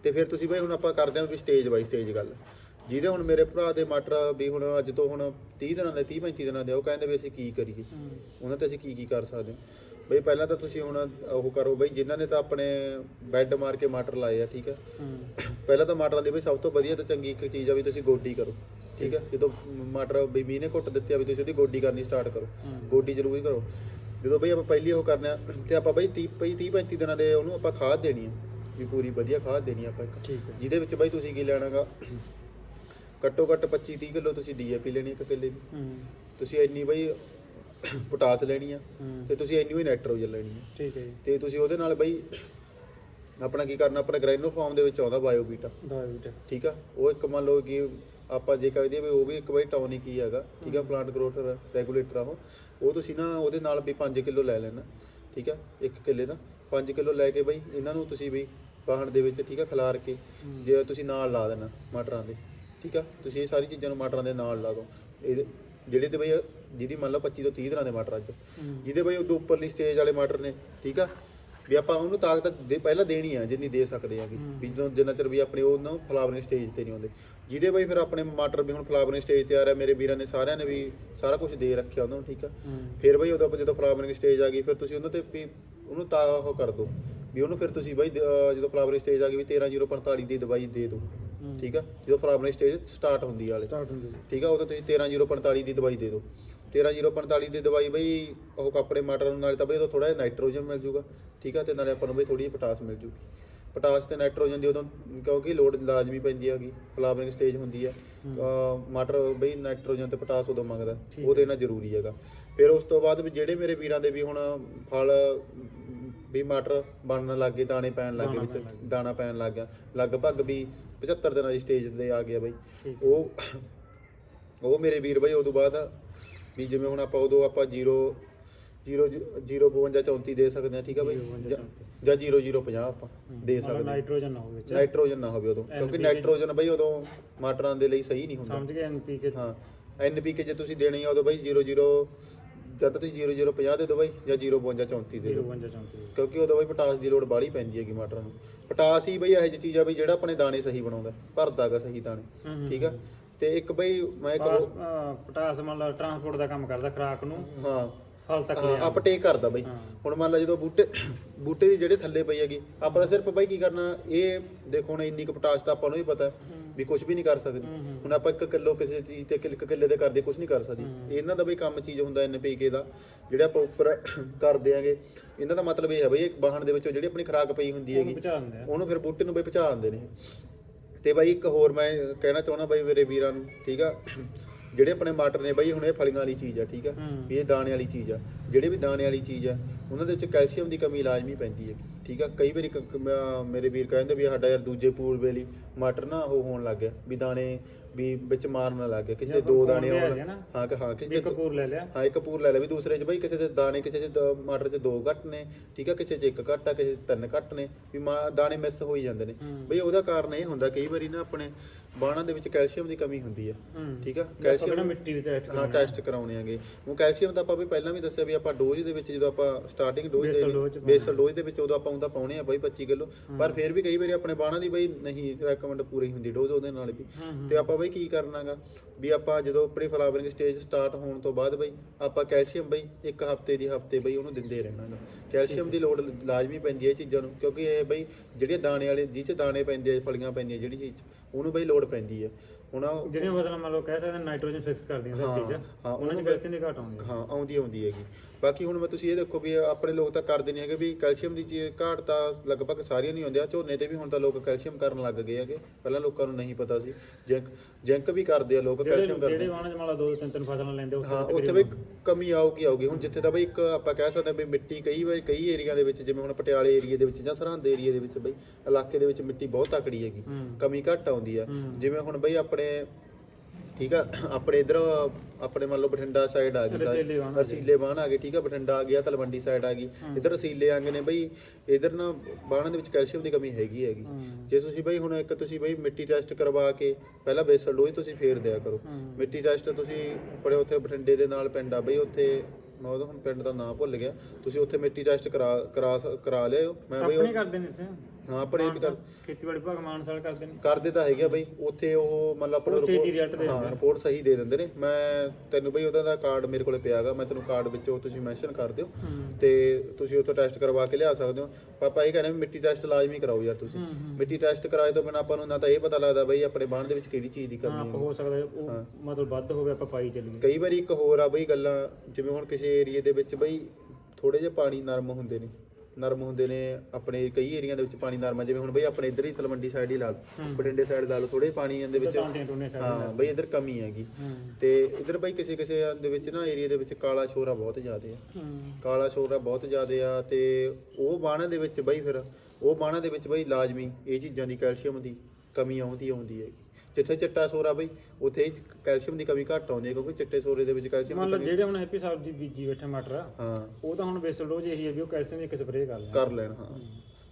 ਤੇ ਫਿਰ ਤੁਸੀਂ ਬਈ ਹੁਣ ਆਪਾਂ ਕਰਦੇ ਹਾਂ ਵੀ ਸਟੇਜ ਬਾਈ ਸਟੇਜ ਗੱਲ। ਜਿਹਦੇ ਹੁਣ ਮੇਰੇ ਭਰਾ ਦੇ ਮਟਰ ਵੀ ਹੁਣ ਅੱਜ ਤੋਂ ਹੁਣ 30 ਦਿਨਾਂ ਦੇ 30 35 ਦਿਨਾਂ ਦੇ ਉਹ ਕਹਿੰਦੇ ਵੀ ਅਸੀਂ ਕੀ ਕਰੀਏ? ਉਹਨਾਂ ਤੇ ਅਸੀਂ ਕੀ ਕੀ ਕਰ ਸਕਦੇ ਹਾਂ? ਬਈ ਪਹਿਲਾਂ ਤਾਂ ਤੁਸੀਂ ਹੁਣ ਉਹ ਕਰੋ ਬਈ ਜਿਨ੍ਹਾਂ ਨੇ ਤਾਂ ਆਪਣੇ ਬੈੱਡ ਮਾਰ ਕੇ ਮਟਰ ਲਾਏ ਆ ਠੀਕ ਹੈ। ਪਹਿਲਾਂ ਤਾਂ ਮਟਰਾਂ ਦੀ ਬਈ ਸਭ ਤੋਂ ਵਧੀਆ ਤੇ ਚੰਗੀ ਇੱਕ ਚੀਜ਼ ਆ ਵੀ ਤੁਸੀਂ ਗੋਡੀ ਕਰੋ ਠੀਕ ਹੈ ਜਦੋਂ ਮਟਰ ਬਈ ਮੀਂਹ ਨੇ ਘੁੱਟ ਦਿੱਤੇ ਆ ਵੀ ਤੁਸੀਂ ਉਹਦੀ ਗੋਡੀ ਕਰਨੀ ਸਟਾਰਟ ਕਰੋ। ਗੋਡੀ ਜ਼ਰੂਰੀ ਕਰੋ। ਜਦੋਂ ਬਈ ਆਪਾਂ ਪਹਿਲੀ ਉਹ ਕਰਨਾ ਤੇ ਆਪਾਂ ਬਈ 30 ਬਈ 30 35 ਦਿਨਾਂ ਦੇ ਉਹਨੂੰ ਆਪਾਂ ਖਾਦ ਦੇਣੀ ਆ ਵੀ ਪੂਰੀ ਵਧੀਆ ਖਾਦ ਦੇਣੀ ਆ ਆਪਾਂ ਇੱਕ। ਠੀਕ ਹੈ ਜਿਹਦੇ ਵਿੱਚ ਬਈ ਤੁਸੀਂ ਕੀ ਲੈਣਾਗਾ ਘੱਟੋ ਘੱਟ 25 30 ਕਿਲੋ ਤੁਸੀਂ ਡੀਏਪੀ ਲੈਣੀ ਇੱਕ ਕਿੱਲੇ ਦੀ। ਤੁਸੀਂ ਇੰਨੀ ਬਈ ਪੋਟਾਸ ਲੈਣੀ ਆ ਹੂੰ। ਤੇ ਤੁਸੀਂ ਹੀ ਨਾਈਟ੍ਰੋਜਨ ਲੈਣੀ ਆ। ਠੀਕ ਹੈ ਜੀ। ਤੇ ਤੁਸੀਂ ਉਹਦੇ ਨਾਲ ਬਈ ਆਪਣਾ ਕੀ ਕਰਨਾ ਆਪਣਾ ਗ੍ਰੈਨੋ ਫਾਰਮ ਦੇ ਵਿੱਚ ਆਉਂਦਾ ਬਾਇਓਬੀਟਾ ਡਾਇਟ ਠੀਕ ਆ? ਉਹ ਇੱਕ ਮੰਨ ਲਓ ਕਿ ਆਪਾਂ ਜੇ ਕਹਦੇ ਵੀ ਉਹ ਵੀ ਇੱਕ ਵਾਰੀ ਟੌਨਿਕ ਹੀ ਹੈਗਾ ਠੀਕ ਆ? ਪਲਾਂਟ ਗਰੋਥ ਰੈਗੂਲੇਟਰ ਆ ਉਹ। ਉਹ ਤੁਸੀਂ ਨਾ ਉਹਦੇ ਨਾਲ ਵੀ 5 ਕਿਲੋ ਲੈ ਲੈਣਾ ਠੀਕ ਆ? ਇੱਕ ਕਿੱਲੇ ਦਾ। 5 ਕਿਲੋ ਲੈ ਕੇ ਬਈ ਇਹਨਾਂ ਨੂੰ ਤੁਸੀਂ ਵੀ ਵਾਹਣ ਦੇ ਵਿੱਚ ਠੀਕ ਆ? ਖਿਲਾਰ ਕੇ ਜੇ ਤੁਸੀਂ ਨਾਲ ਲਾ ਦੇਣਾ ਮਟਰਾਂ ਦੇ ਠੀਕ ਆ? ਤੁਸੀਂ ਇਹ ਸਾਰੀ ਚੀਜ਼ਾਂ ਨੂੰ ਮਟਰਾਂ ਦੇ ਨਾਲ ਲਾ ਦਿਓ ਇਹਦੇ ਜਿਹੜੇ ਤੇ ਬਈ ਜਿਹਦੀ ਮੰਨ ਲਓ 25 ਤੋਂ 30 ਤਰ੍ਹਾਂ ਦੇ ਮਟਰ ਅੱਜ। ਜਿਹਦੇ ਬਈ ਉਦੋਂ ਉੱਪਰਲੀ ਸਟੇਜ ਵਾਲੇ ਮਟਰ ਨੇ ਠੀਕ ਆ? ਵੀ ਆਪਾਂ ਉਹਨੂੰ ਤਾਕਤ ਦੇ ਪਹਿਲਾਂ ਦੇਣੀ ਆ ਜਿੰਨੀ ਦੇ ਸਕਦੇ ਆ ਵੀ ਜਦੋਂ ਜਿੰਨਾ ਚਿਰ ਵੀ ਆਪਣੀ ਉਹ ਨਾ ਫਲਾਵਰਿੰਗ ਸਟੇਜ ਤੇ ਨਹੀਂ ਆਉਂਦੇ ਜਿਹਦੇ ਬਈ ਫਿਰ ਆਪਣੇ ਮਟਰ ਵੀ ਹੁਣ ਫਲਾਵਰਿੰਗ ਸਟੇਜ ਤੇ ਆ ਰਿਹਾ ਮੇਰੇ ਵੀਰਾਂ ਨੇ ਸਾਰਿਆਂ ਨੇ ਵੀ ਸਾਰਾ ਕੁਝ ਦੇ ਰੱਖਿਆ ਉਹਨਾਂ ਨੂੰ ਠੀਕ ਆ? ਫਿਰ ਬਈ ਉਦੋਂ ਜਦੋਂ ਫਲਾਵਰਿੰਗ ਸਟੇਜ ਆ ਗਈ ਫਿਰ ਤੁਸੀਂ ਉਹਨਾਂ ਤੇ ਵੀ ਉਹਨੂੰ ਤਾਂ ਉਹ ਕਰ ਦਿਓ ਵੀ ਉਹਨੂੰ ਫਿਰ ਤੁਸੀਂ ਬਈ ਜਦੋਂ ਫਲਾਵਰਿੰਗ ਸਟੇਜ ਆ ਗਈ ਵੀ 13045 ਦੀ ਦਵਾਈ ਦੇ ਦਿਓ ਹੂੰ। ਠੀਕ ਆ? ਜਦੋਂ ਫਲਾਵਰਿੰਗ ਸਟੇਜ ਸਟਾਰਟ ਹੁੰਦੀ ਆ ਵਾਲੇ। ਸਟਾਰਟ ਹੁੰਦੀ ਠੀਕ ਆ? ਉਦੋਂ ਤੁਸੀਂ 13045 ਦੀ ਦਵਾਈ ਦੇ ਦਿਓ 13045 ਦੀ ਦਵਾਈ ਬਈ ਉਹ ਕੱਪੜੇ ਮਟਰ ਨੂੰ ਨਾਲੇ ਤਾਂ ਬਈ ਉਦੋਂ ਥੋੜਾ ਜਿਹਾ ਨਾਈਟ੍ਰੋਜਨ ਮਿਲ ਜੂਗਾ ਠੀਕ ਆ ਤੇ ਨਾਲੇ ਆਪਾਂ ਨੂੰ ਬਈ ਥੋੜੀ ਜਿਹੀ ਪੋਟਾਸ ਮਿਲ ਜੂ। ਪੋਟਾਸ ਤੇ ਨਾਈਟ੍ਰੋਜਨ ਦੀ ਉਦੋਂ ਕਿਉਂਕਿ ਲੋਡ ਲਾਜ਼ਮੀ ਪੈਂਦੀ ਹੈਗੀ ਫਲਾਵਰਿੰਗ ਸਟੇਜ ਹੁੰਦੀ ਆ ਮਟਰ ਬਈ ਨਾਈਟ੍ਰੋਜਨ ਤੇ ਪੋਟਾਸ ਉਦੋਂ ਮੰਗਦਾ ਉਹ ਦੇਣਾ ਜ਼ਰੂਰੀ ਹੈਗਾ। ਫਿਰ ਉਸ ਤੋਂ ਬਾਅਦ ਵੀ ਜਿਹੜੇ ਮੇਰੇ ਵੀਰਾਂ ਦੇ ਵੀ ਹੁਣ ਫਲ ਵੀ ਮਟਰ ਬਣਨ ਲੱਗ ਗਏ ਦਾਣੇ ਪੈਣ ਲੱਗ ਗਏ ਵਿੱਚ ਦਾਣਾ ਪੈਣ ਲੱਗ ਗਿਆ ਲਗਭਗ ਵੀ 75 ਦਿਨਾਂ ਦੀ ਸਟੇਜ ਤੇ ਆ ਗਿਆ ਬਈ। ਉਹ ਉਹ ਮੇਰੇ ਵੀਰ ਬਾਈ ਉਦੋਂ ਬਾਅਦ ਵੀ ਜਿਵੇਂ ਹੁਣ ਆਪਾਂ ਉਦੋਂ ਆਪਾਂ 0 0 0 52 34 ਦੇ ਸਕਦੇ ਆ ਠੀਕ ਆ ਬਾਈ? 0 ਜਾਂ- ਜਾਂ 0 0 50 ਆਪਾਂ ਦੇ ਸਕਦੇ ਹਾਂ। ਨਾਈਟ੍ਰੋਜਨ ਨਾ ਹੋਵੇ ਵਿੱਚ। ਨਾਈਟ੍ਰੋਜਨ ਨਾ ਹੋਵੇ ਉਦੋਂ ਕਿਉਂਕਿ ਨਾਈਟ੍ਰੋਜਨ ਬਾਈ ਉਦੋਂ ਮਟਰਾਂ ਦੇ ਲਈ ਸਹੀ ਨਹੀਂ ਹੁੰਦਾ। ਸਮਝ ਗਏ ਐਨਪੀਕੇ ਹਾਂ ਐਨਪੀਕੇ ਜੇ ਤੁਸੀਂ ਦੇਣੀ ਆ ਉਦੋਂ ਬਾਈ 0 0 ਜਦ ਤੁਸੀਂ 0 0 50 ਦੇ ਦਿਓ ਬਾਈ ਜਾਂ 0 52 34 ਦੇ ਦਿਓ। 052 34 ਕਿਉਂਕਿ ਉਦੋਂ ਬਾਈ ਪੋਟਾਸ ਦੀ ਲੋੜ ਬਾਹਲੀ ਪੈਂਦੀ ਹੈਗੀ ਮਟਰਾਂ ਨੂੰ। ਪੋਟਾਸ ਹੀ ਬਈ ਇਹੋ ਜਿਹੀ ਚੀਜ਼ ਆ ਬਈ ਜਿਹੜਾ ਆਪਣੇ ਦਾਣੇ ਸਹੀ ਬਣਾਉਂਦਾ ਭਰਦਾਗਾ ਸਹੀ ਦਾਣੇ ਠੀਕ ਆ? ਤੇ ਇੱਕ ਬਈ ਮੈਂ ਇੱਕ ਪਾਸ ਪਟਾਸ ਮੰਨ ਲਾ ਟਰਾਂਸਪੋਰਟ ਦਾ ਕੰਮ ਕਰਦਾ ਖਰਾਕ ਨੂੰ। ਹਾਂ। ਫਲ ਤੱਕ ਲਿਆ। ਅਪਟੇਕ ਕਰਦਾ ਬਈ। ਹਾਂ। ਹੁਣ ਮੰਨ ਲਾ ਜਦੋਂ ਬੂਟੇ ਬੂਟੇ ਦੀ ਜਿਹੜੇ ਥੱਲੇ ਪਈ ਹੈਗੀ ਆਪਾਂ ਤਾਂ ਸਿਰਫ ਬਈ ਕੀ ਕਰਨਾ ਇਹ ਦੇਖੋ ਹੁਣ ਇੰਨੀ ਕੁ ਪੋਟਾਸ ਤਾਂ ਆਪਾਂ ਨੂੰ ਵੀ ਪਤਾ ਹੈ ਵੀ ਕੁਝ ਵੀ ਨਹੀਂ ਕਰ ਸਕਦੇ। ਹੁਣ ਆਪਾਂ ਇੱਕ ਕਿਲੋ ਕਿਸੇ ਚੀਜ਼ ਤੇ ਇੱਕ ਕਿੱਲੇ ਦੇ ਕਰਦੇ ਕੁਝ ਨਹੀਂ ਕਰ ਸਕਦੇ। ਇਹਨਾਂ ਦਾ ਬਈ ਕੰਮ ਚੀਜ਼ ਹੁੰਦਾ ਐਨਪੀਕੇ ਦਾ ਜਿਹੜਾ ਆਪਾਂ ਉੱਪਰ ਕਰ ਦਿਆਂਗੇ ਇਹਨਾਂ ਦਾ ਮਤਲਬ ਇਹ ਹੈ ਬਈ ਇੱਕ ਵਾਹਣ ਦੇ ਵਿੱਚੋਂ ਜਿਹੜੀ ਆਪਣੀ ਖੁਰਾਕ ਪਈ ਹੁੰਦੀ ਹੈਗੀ ਪਹੁੰਚਾ ਦਿੰਦੇ ਆ। ਉਹਨੂੰ ਫਿਰ ਬੂਟੇ ਨੂੰ ਬਈ ਪਹੁੰਚਾ ਦਿੰਦੇ ਨੇ। ਤੇ ਬਾਈ ਇੱਕ ਹੋਰ ਮੈਂ ਕਹਿਣਾ ਚਾਹੁੰਦਾ ਬਾਈ ਮੇਰੇ ਵੀਰਾਂ ਨੂੰ ਠੀਕ ਆ? ਜਿਹੜੇ ਆਪਣੇ ਮਟਰ ਨੇ ਬਈ ਹੁਣ ਇਹ ਫਲੀਆਂ ਵਾਲੀ ਚੀਜ਼ ਆ ਠੀਕ ਆ। ਵੀ ਇਹ ਦਾਣੇ ਵਾਲੀ ਚੀਜ਼ ਆ। ਜਿਹੜੇ ਵੀ ਦਾਣੇ ਵਾਲੀ ਚੀਜ਼ ਆ ਉਹਨਾਂ ਦੇ ਵਿੱਚ ਕੈਲਸ਼ੀਅਮ ਦੀ ਕਮੀ ਲਾਜ਼ਮੀ ਪੈਂਦੀ ਹੈ ਠੀਕ ਆ? ਕਈ ਵਾਰੀ ਮੇਰੇ ਵੀਰ ਕਹਿੰਦੇ ਵੀ ਸਾਡਾ ਯਾਰ ਦੂਜੇ ਪੂਲ ਵੇਲੀ ਮਟਰ ਨਾ ਉਹ ਹੋਣ ਲੱਗ ਗਿਆ ਵੀ ਦਾਣੇ ਵੀ ਵਿੱਚ ਮਾਰਨ ਲੱਗ ਗਿਆ ਕਿਸੇ ਦੇ ਦੋ ਦਾਣੇ ਹੋਣ ਨਾ, ਹਾਂ ਕਿ ਹਾਂ ਕਿਸੇ ਦੇ ਕਪੂਰ ਲੈ ਲਿਆ ਹਾਂ ਇੱਕ ਪੂਰ ਲੈ ਲੈ ਵੀ ਦੂਸਰੇ 'ਚ ਬਈ ਕਿਸੇ ਦੇ ਦਾਣੇ ਕਿਸੇ 'ਚ ਦ- ਮਟਰ 'ਚ ਦੋ ਘੱਟ ਨੇ ਠੀਕ ਆ ਕਿਸੇ 'ਚ ਇੱਕ ਘੱਟ ਆ ਕਿਸੇ 'ਚ ਤਿੰਨ ਘੱਟ ਨੇ ਵੀ ਮਾ- ਦਾਣੇ ਮਿਸ ਹੋਈ ਜਾਂਦੇ ਨੇ। ਬਈ ਉਹਦਾ ਕਾਰਨ ਇਹ ਹੁੰਦਾ ਕਈ ਵਾਰੀ ਨਾ ਆਪਣੇ ਬਾਣਾ ਦੇ ਵਿੱਚ ਕੈਲਸ਼ੀਅਮ ਦੀ ਕਮੀ ਹੁੰਦੀ ਹੂੰ। ਠੀਕ ਆ? ਕੈਲਸ਼ੀਅਮ ਕੈਲਸ਼ੀਅਮ ਮਿੱਟੀ ਦੇ ਟੈਸਟ ਹਾਂ ਟੈਸਟ ਕਰਾਉਣੇ ਆਗੇ। ਉਹ ਕੈਲਸ਼ੀਅਮ ਤਾਂ ਆਪਾਂ ਵੀ ਪਹਿਲਾਂ ਵੀ ਦੱਸਿਆ ਵੀ ਆਪਾਂ ਡੋਜ਼ ਦੇ ਵਿੱਚ ਜਦੋਂ ਆਪਾਂ ਸਟਾਰਟਿੰਗ ਡੋਜ਼ ਦੇ। ਬੇਸਲ ਡੋਜ਼ ਦੇ ਵਿੱਚ ਉਦੋਂ ਆਪਾਂ ਉਹਦਾ ਪਾਉਣੇ ਆ ਬਾਈ 25 ਕਿਲੋ। ਪਰ ਫਿਰ ਵੀ ਕਈ ਵਾਰੀ ਆਪਣੇ ਬਾਣਾ ਦੀ ਬਈ ਨਹੀਂ ਰეკਮੈਂਡ ਪੂਰੀ ਹੁੰਦੀ ਡੋਜ਼ ਉਹਦੇ ਨਾਲ ਵੀ। ਤੇ ਆਪਾਂ ਬਈ ਕੀ ਕਰਨਾਗਾ? ਵੀ ਆਪਾਂ ਜਦੋਂ ਪ੍ਰੀ ਫਲਾਵਰਿੰਗ ਸਟੇਜ ਸਟਾਰਟ ਹੋਣ ਤੋਂ ਬਾਅਦ ਬਈ ਆਪਾਂ ਕੈਲਸ਼ੀਅਮ ਬਈ ਇੱਕ ਹਫ਼ਤੇ ਦੀ ਹਫ਼ਤੇ ਬਈ ਉਹਨੂੰ ਦਿੰਦੇ ਰਹਿਣਾਗਾ। ਕੈਲਸ਼ੀਅਮ ਦੀ ਲੋੜ ਲਾਜ਼ਮੀ ਪੈਂਦੀ ਹੈ ਇਹ ਚੀਜ਼ਾਂ ਨੂੰ। ਕਿਉਂਕਿ ਇਹ ਬਈ ਜਿਹੜੀਆਂ ਦਾਣੇ ਵਾਲੇ ਜਿਹ ਚ ਦਾਣੇ ਪੈਂਦੇ ਆ ਫਲੀਆਂ ਪੈਂਦੀਆਂ ਜਿਹੜੀ ਚੀਜ਼ ਉਹਨੂੰ ਬਈ ਲੋੜ ਪੈਂਦੀ ਹੈ। ਹੁਣ ਉਹ- ਜਿਹੜੀਆਂ ਫਸਲਾਂ ਮੰਨ ਲਓ ਕਹਿ ਸਕਦੇ ਨਾਈਟ੍ਰੋਜਨ ਫਿਕਸ ਕਰਦੀਆਂ ਧਰਤੀ 'ਚ ਹਾਂ, ਉਹਨਾਂ 'ਚ ਕੈਲਸ਼ੀਅਮ ਦੀ ਘਾਟ ਆਉਂਦੀ ਹੈ। ਹਾਂ ਆਉਂਦੀ ਆਉਂਦੀ ਹੈਗੀ। ਬਾਕੀ ਹੁਣ ਮੈਂ ਤੁਸੀਂ ਇਹ ਦੇਖੋ ਵੀ ਆਪਣੇ ਲੋਕ ਤਾਂ ਕਰਦੇ ਨਹੀਂ ਹੈਗੇ ਵੀ ਕੈਲਸ਼ੀਅਮ ਦੀ ਚੀਜ਼ ਘਾਟ ਤਾਂ ਲਗਭਗ ਸਾਰੀਆਂ ਨਹੀਂ ਹੁੰਦੀਆਂ ਝੋਨੇ ਤੇ ਵੀ ਹੁਣ ਤਾਂ ਲੋਕ ਕੈਲਸ਼ੀਅਮ ਕਰਨ ਲੱਗ ਗਏ ਹੈਗੇ। ਪਹਿਲਾਂ ਲੋਕਾਂ ਨੂੰ ਨਹੀਂ ਪਤਾ ਸੀ। ਜਿੰਕ ਜਿੰਕ ਵੀ ਕਰਦੇ ਆ ਲੋਕ ਜਿਹੜੇ ਕੈਲਸ਼ੀਅਮ ਕਰਦੇ। ਜਿਹੜੇ ਵਾਹਣ 'ਚ ਮੰਨ ਲਓ ਦੋ ਤਿੰਨ ਤਿੰਨ ਫਸਲਾਂ ਲੈਂਦੇ ਉੱਥੇ ਹਾਂ ਤਾਂ ਉੱਥੇ ਵੀ ਕਮੀ ਆਊਗੀ ਆਊਗੀ। ਹੁਣ ਜਿੱਥੇ ਤਾਂ ਬਈ ਇੱਕ ਆਪਾਂ ਕਹਿ ਸਕਦੇ ਹਾਂ ਵੀ ਮਿੱਟੀ ਕਈ ਵਾਰੀ ਕਈ ਏਰੀਆ ਦੇ ਵਿੱਚ ਜਿਵੇਂ ਹੁਣ ਪਟਿਆਲੇ ਏਰੀਆ ਦੇ ਵਿੱਚ ਜਾਂ ਸਰਹੰਦ ਏਰੀਆ ਦੇ ਵਿੱਚ ਬਈ ਇਲਾਕੇ ਦੇ ਵਿੱਚ ਮਿੱਟੀ ਬਹੁਤ ਤਕੜੀ ਹੈਗੀ। ਹੂੰ। ਕਮੀ ਘੱਟ ਆਉਂਦੀ ਆ। ਹੂੰ। ਜਿਵੇਂ ਹੁਣ ਬਈ ਆਪਣੇ ਠੀਕ ਆ ਆਪਣੇ ਇਧਰ ਆਪਣੇ ਮੰਨ ਲਓ ਬਠਿੰਡਾ ਸਾਈਡ ਆ ਗਈ ਰਸੀਲੇ ਬਾਣ ਆ ਗਏ। ਠੀਕ ਆ ਬਠਿੰਡਾ ਆ ਗਿਆ ਤਲਵੰਡੀ ਸਾਈਡ ਆ ਗਈ। ਇਧਰ ਰਸੀਲੇ ਆਂਗੇ ਨੇ ਬਈ ਇਧਰ ਨਾ ਬਾਣਾਂ ਦੇ ਵਿੱਚ ਕੈਲਸ਼ੀਅਮ ਦੀ ਕਮੀ ਹੈਗੀ ਹੈਗੀ। ਜੇ। ਤੁਸੀਂ ਬਈ ਹੁਣ ਇੱਕ ਤੁਸੀਂ ਬਈ ਮਿੱਟੀ ਟੈਸਟ ਕਰਵਾ ਕੇ ਪਹਿਲਾਂ ਬੇਸਲ ਡੋਜ਼ ਤੁਸੀਂ ਫੇਰ ਦਿਆ ਕਰੋ। ਮਿੱਟੀ ਟੈਸਟ ਤੁਸੀਂ ਆਪਣੇ ਉੱਥੇ ਬਠਿੰਡੇ ਦੇ ਨਾਲ ਪਿੰਡ ਆ ਬਈ ਉੱਥੇ ਮੈਂ ਉਹਦਾ ਹੁਣ ਪਿੰਡ ਦਾ ਨਾਮ ਭੁੱਲ ਗਿਆ। ਤੁਸੀਂ ਉੱਥੇ ਮਿੱਟੀ ਟੈਸਟ ਕਰਾ ਕਰਾ ਕਰਾ ਲਿਓ ਮੈਂ ਬਈ ਆਪਣੇ ਕਰਦੇ ਨੇ ਇੱਥੇ। ਹਾਂ ਵੀ ਕਰ ਖੇਤੀਬਾੜੀ ਵਿਭਾਗ ਮਾਨਸਾਲ ਕਰਦੇ ਨੇ। ਕਰਦੇ ਤਾਂ ਹੈਗੇ ਆ ਬਈ ਉੱਥੇ ਉਹ ਮਤਲਬ ਆਪਣਾ ਉਹ ਛੇਤੀ report- result ਦੇ ਹਾਂ ਰਿਪੋਰਟ ਸਹੀ ਦੇ ਦਿੰਦੇ ਨੇ। ਮੈਂ ਤੈਨੂੰ ਬਈ ਉਹਦਾ ਦਾ ਕਾਰਡ ਮੇਰੇ ਕੋਲੇ ਪਿਆਗਾ ਮੈਂ ਤੈਨੂੰ ਕਾਰਡ ਵਿੱਚੋਂ ਤੁਸੀਂ ਮੈਂਸ਼ਨ ਕਰ ਦਿਓ। ਹੂੰ। ਤੇ ਤੁਸੀਂ ਉੱਥੋਂ ਟੈਸਟ ਕਰਵਾ ਕੇ ਲਿਆ ਸਕਦੇ ਹੋ। ਪਾਪਾ ਇਹ ਕਹਿੰਦੇ ਵੀ ਮਿੱਟੀ ਟੈਸਟ ਲਾਜ਼ਮੀ ਕਰਾਓ ਯਾਰ ਤੁਸੀਂ। ਹੂੰ, ਹੂੰ। ਮਿੱਟੀ ਟੈਸਟ ਕਰਾਏ ਤੋਂ ਬਿਨਾਂ ਆਪਾਂ ਨੂੰ ਨਾ ਤਾਂ ਇਹ ਪਤਾ ਲੱਗਦਾ ਬਈ ਆਪਣੇ ਬਾਣ ਦੇ ਵਿੱਚ ਕਿਹੜੀ ਚੀਜ਼ ਦੀ ਹਾਂ ਕਮੀ ਹੈ ਹੋ। ਸਕਦਾ ਉਹ ਮਤਲਬ ਵੱਧ ਹੋਵੇ ਆਪਾਂ ਪਾਈ ਚੱਲੀਏ। ਕਈ ਵਾਰੀ ਇੱਕ ਹੋਰ ਆ ਬਈ ਗੱਲਾਂ ਜਿਵੇਂ ਹੁਣ ਕਿਸੇ ਏਰੀਏ ਦੇ ਵਿੱਚ ਬਈ ਥੋੜੇ ਜਿਹੇ ਪਾਣੀ ਨਰਮ ਹੁੰਦੇ ਨੇ। ਨਰਮ ਹੁੰਦੇ ਨੇ ਆਪਣੇ ਕਈ ਏਰੀਆ ਦੇ ਵਿੱਚ ਪਾਣੀ ਨਰਮ ਆ ਜਿਵੇਂ ਹੁਣ ਬਈ ਆਪਣੇ ਇੱਧਰ ਹੀ ਤਲਵੰਡੀ ਸਾਈਡ ਹੀ ਲਾ ਲਓ ਬਠਿੰਡੇ ਸਾਈਡ ਲਾ ਲਓ ਥੋੜੇ ਪਾਣੀ ਦੇ ਵਿੱਚ ਹਾਂ ਬਈ ਇੱਧਰ ਕਮੀ ਹੈਗੀ। ਹੂੰ। ਤੇ ਇੱਧਰ ਬਈ ਕਿਸੇ ਕਿਸੇ ਦੇ ਵਿੱਚ ਨਾ ਏਰੀਆ ਦੇ ਵਿੱਚ ਕਾਲਾ ਸ਼ੋਰਾ ਬਹੁਤ ਜ਼ਿਆਦਾ ਆ। ਹੂੰ। ਕਾਲਾ ਸ਼ੋਰਾ ਬਹੁਤ ਜ਼ਿਆਦਾ ਆ ਤੇ ਉਹ ਬਾਣਾ ਦੇ ਵਿੱਚ ਬਈ ਫਿਰ ਉਹ ਬਾਣਾ ਦੇ ਵਿੱਚ ਬਈ ਲਾਜ਼ਮੀ ਇਹ ਚੀਜ਼ਾਂ ਦੀ ਕੈਲਸ਼ੀਅਮ ਦੀ ਕਮੀ ਆਉਂਦੀ ਆਉਂਦੀ ਹੈਗੀ। ਜਿੱਥੇ ਚਿੱਟਾ ਸੋਰਾ ਬਈ ਉੱਥੇ ਹੀ ਕੈਲਸ਼ੀਅਮ ਦੀ ਕਮੀ ਘੱਟ ਆਉਂਦੀ ਹੈ ਕਿਉਂਕਿ ਚਿੱਟੇ ਸੋਰੇ ਦੇ ਵਿੱਚ ਕੈਲਸ਼ੀਅਮ ਮੰਨ ਦੀ ਲਓ ਕਮੀ ਜਿਹੜੇ ਹੁਣ ਹੈਪੀ ਸਾਹਿਬ ਦੀ ਬੀਜੀ ਬੈਠੇ ਮਟਰ ਆ, ਹਾਂ। ਉਹ ਤਾਂ ਹੁਣ ਬੇਸਲ ਰੋਜ਼ ਇਹੀ ਹੈ ਵੀ ਉਹ ਕੈਲਸ਼ੀਅਮ ਦੀ ਇੱਕ ਸਪਰੇਅ ਕਰ ਲੈਣ। ਕਰ ਲੈਣ ਹਾਂ।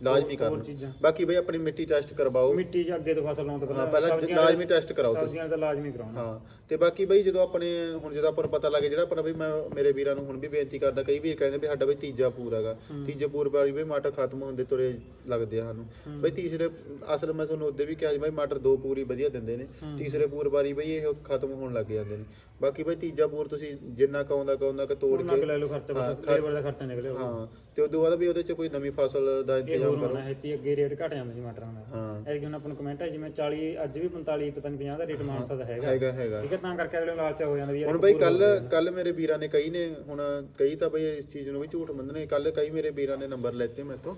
ਲਾਜ਼ਮੀ ਹੋਰ ਕਰਨਾ। ਚੀਜ਼ਾਂ। ਬਾਕੀ ਬਈ ਆਪਣੀ ਮਿੱਟੀ ਟੈਸਟ ਕਰਵਾਓ। ਮਿੱਟੀ 'ਚ ਅੱਗੇ ਤੋਂ ਫਸਲ ਲਾਉਣ ਤੋਂ ਹਾਂ ਪਹਿਲਾਂ ਸਬਜ਼ੀਆਂ ਲਾਜ਼ਮੀ ਟੈਸਟ ਕਰਾਓ ਤੁਸੀਂ। ਸਬਜ਼ੀਆਂ ਦਾ ਲਾਜ਼ਮੀ ਕਰਾਉਣਾ ਹਾਂ ਤੇ ਬਾਕੀ ਬਈ ਜਦੋਂ ਆਪਣੇ ਹੁਣ ਜਦੋਂ ਆਪਾਂ ਨੂੰ ਪਤਾ ਲੱਗੇ ਜਿਹੜਾ ਆਪਣਾ ਬਈ ਮੈਂ ਮੇਰੇ ਵੀਰਾਂ ਨੂੰ ਹੁਣ ਵੀ ਬੇਨਤੀ ਕਰਦਾ ਕਈ ਵੀਰ ਕਹਿੰਦੇ ਵੀ ਸਾਡਾ ਬਈ ਤੀਜਾ ਪੂਰ ਹੈਗਾ। ਤੀਜੇ ਪੂਰ ਵਾਲੀ ਬਈ ਮਟਰ ਖਤਮ ਹੁੰਦੇ ਤੁਰੇ ਲੱਗਦੇ ਆ ਸਾਨੂੰ। ਬਈ ਤੀਸਰੇ ਅਸਲ ਮੈਂ ਤੁਹਾਨੂੰ ਉਹਦੇ ਵੀ ਕਿਹਾ ਸੀ ਬਈ ਮਟਰ ਦੋ ਪੂਰੀ ਵਧੀਆ ਦਿੰਦੇ ਨੇ। ਤੀਸਰੇ ਪੂਰ ਵਾਰੀ ਬਈ ਇਹ ਖਤਮ ਹੋਣ ਲੱਗ ਜਾਂਦੇ ਨੇ। ਬਾਕੀ ਬਈ ਤੀਜਾ ਪੂਰ ਤੁਸੀਂ ਜਿੰਨਾ ਕਾਉਂਦਾ ਕਾਉਂਦਾ ਕਿ ਤੋੜ ਉਹਨਾਂ ਕੇ ਲੈ ਲਓ ਖਰਚਾ ਬਸ ਲੇਬਰ ਦਾ ਖਰਚਾ ਨਿਕਲੇ ਹਾਂ ਤੇ ਉਦੋਂ ਬਾਅਦ ਵੀ ਉਹਦੇ ਚ ਕੋਈ ਨਵੀਂ ਫਸਲ ਦਾ ਇੰਤਜ਼ਾਮ ਹੋਰ ਕਰੋ। ਹੋਣਾ ਹੈਪੀ ਅੱਗੇ ਰੇਟ ਘਟ ਜਾਂਦਾ ਸੀ ਮਟਰਾਂ ਦਾ। ਹਾਂ। ਇਹ ਹੁਣ ਆਪਾਂ ਨੂੰ ਕਮੈਂਟ ਹੈ ਜਿਵੇਂ 40 ਅੱਜ ਵੀ 45 ਪਤਾ ਨਹੀਂ 50 ਦਾ ਰੇਟ ਮਾਨਸਾ ਦਾ ਹੈਗਾ। ਹੈਗਾ ਹੈਗਾ। ਠੀਕ ਹੈ ਤਾਂ ਕਰਕੇ ਅਗਲੇ ਲਾਲਚ ਹੋ ਜਾਂਦਾ ਵੀ ਹੁਣ ਬਈ ਕੱਲ ਕੱਲ ਮੇਰੇ ਵੀਰਾਂ ਨੇ ਕਈ ਨੇ ਹੁਣ ਕਈ ਤਾਂ ਬਈ ਇਸ ਚੀਜ਼ ਨੂੰ ਵੀ ਝੂਠ ਮੰਨਣੇ। ਕੱਲ ਕਈ ਮੇਰੇ ਵੀਰਾਂ ਨੇ ਨੰਬਰ ਲੈਤੇ ਮੈਥੋਂ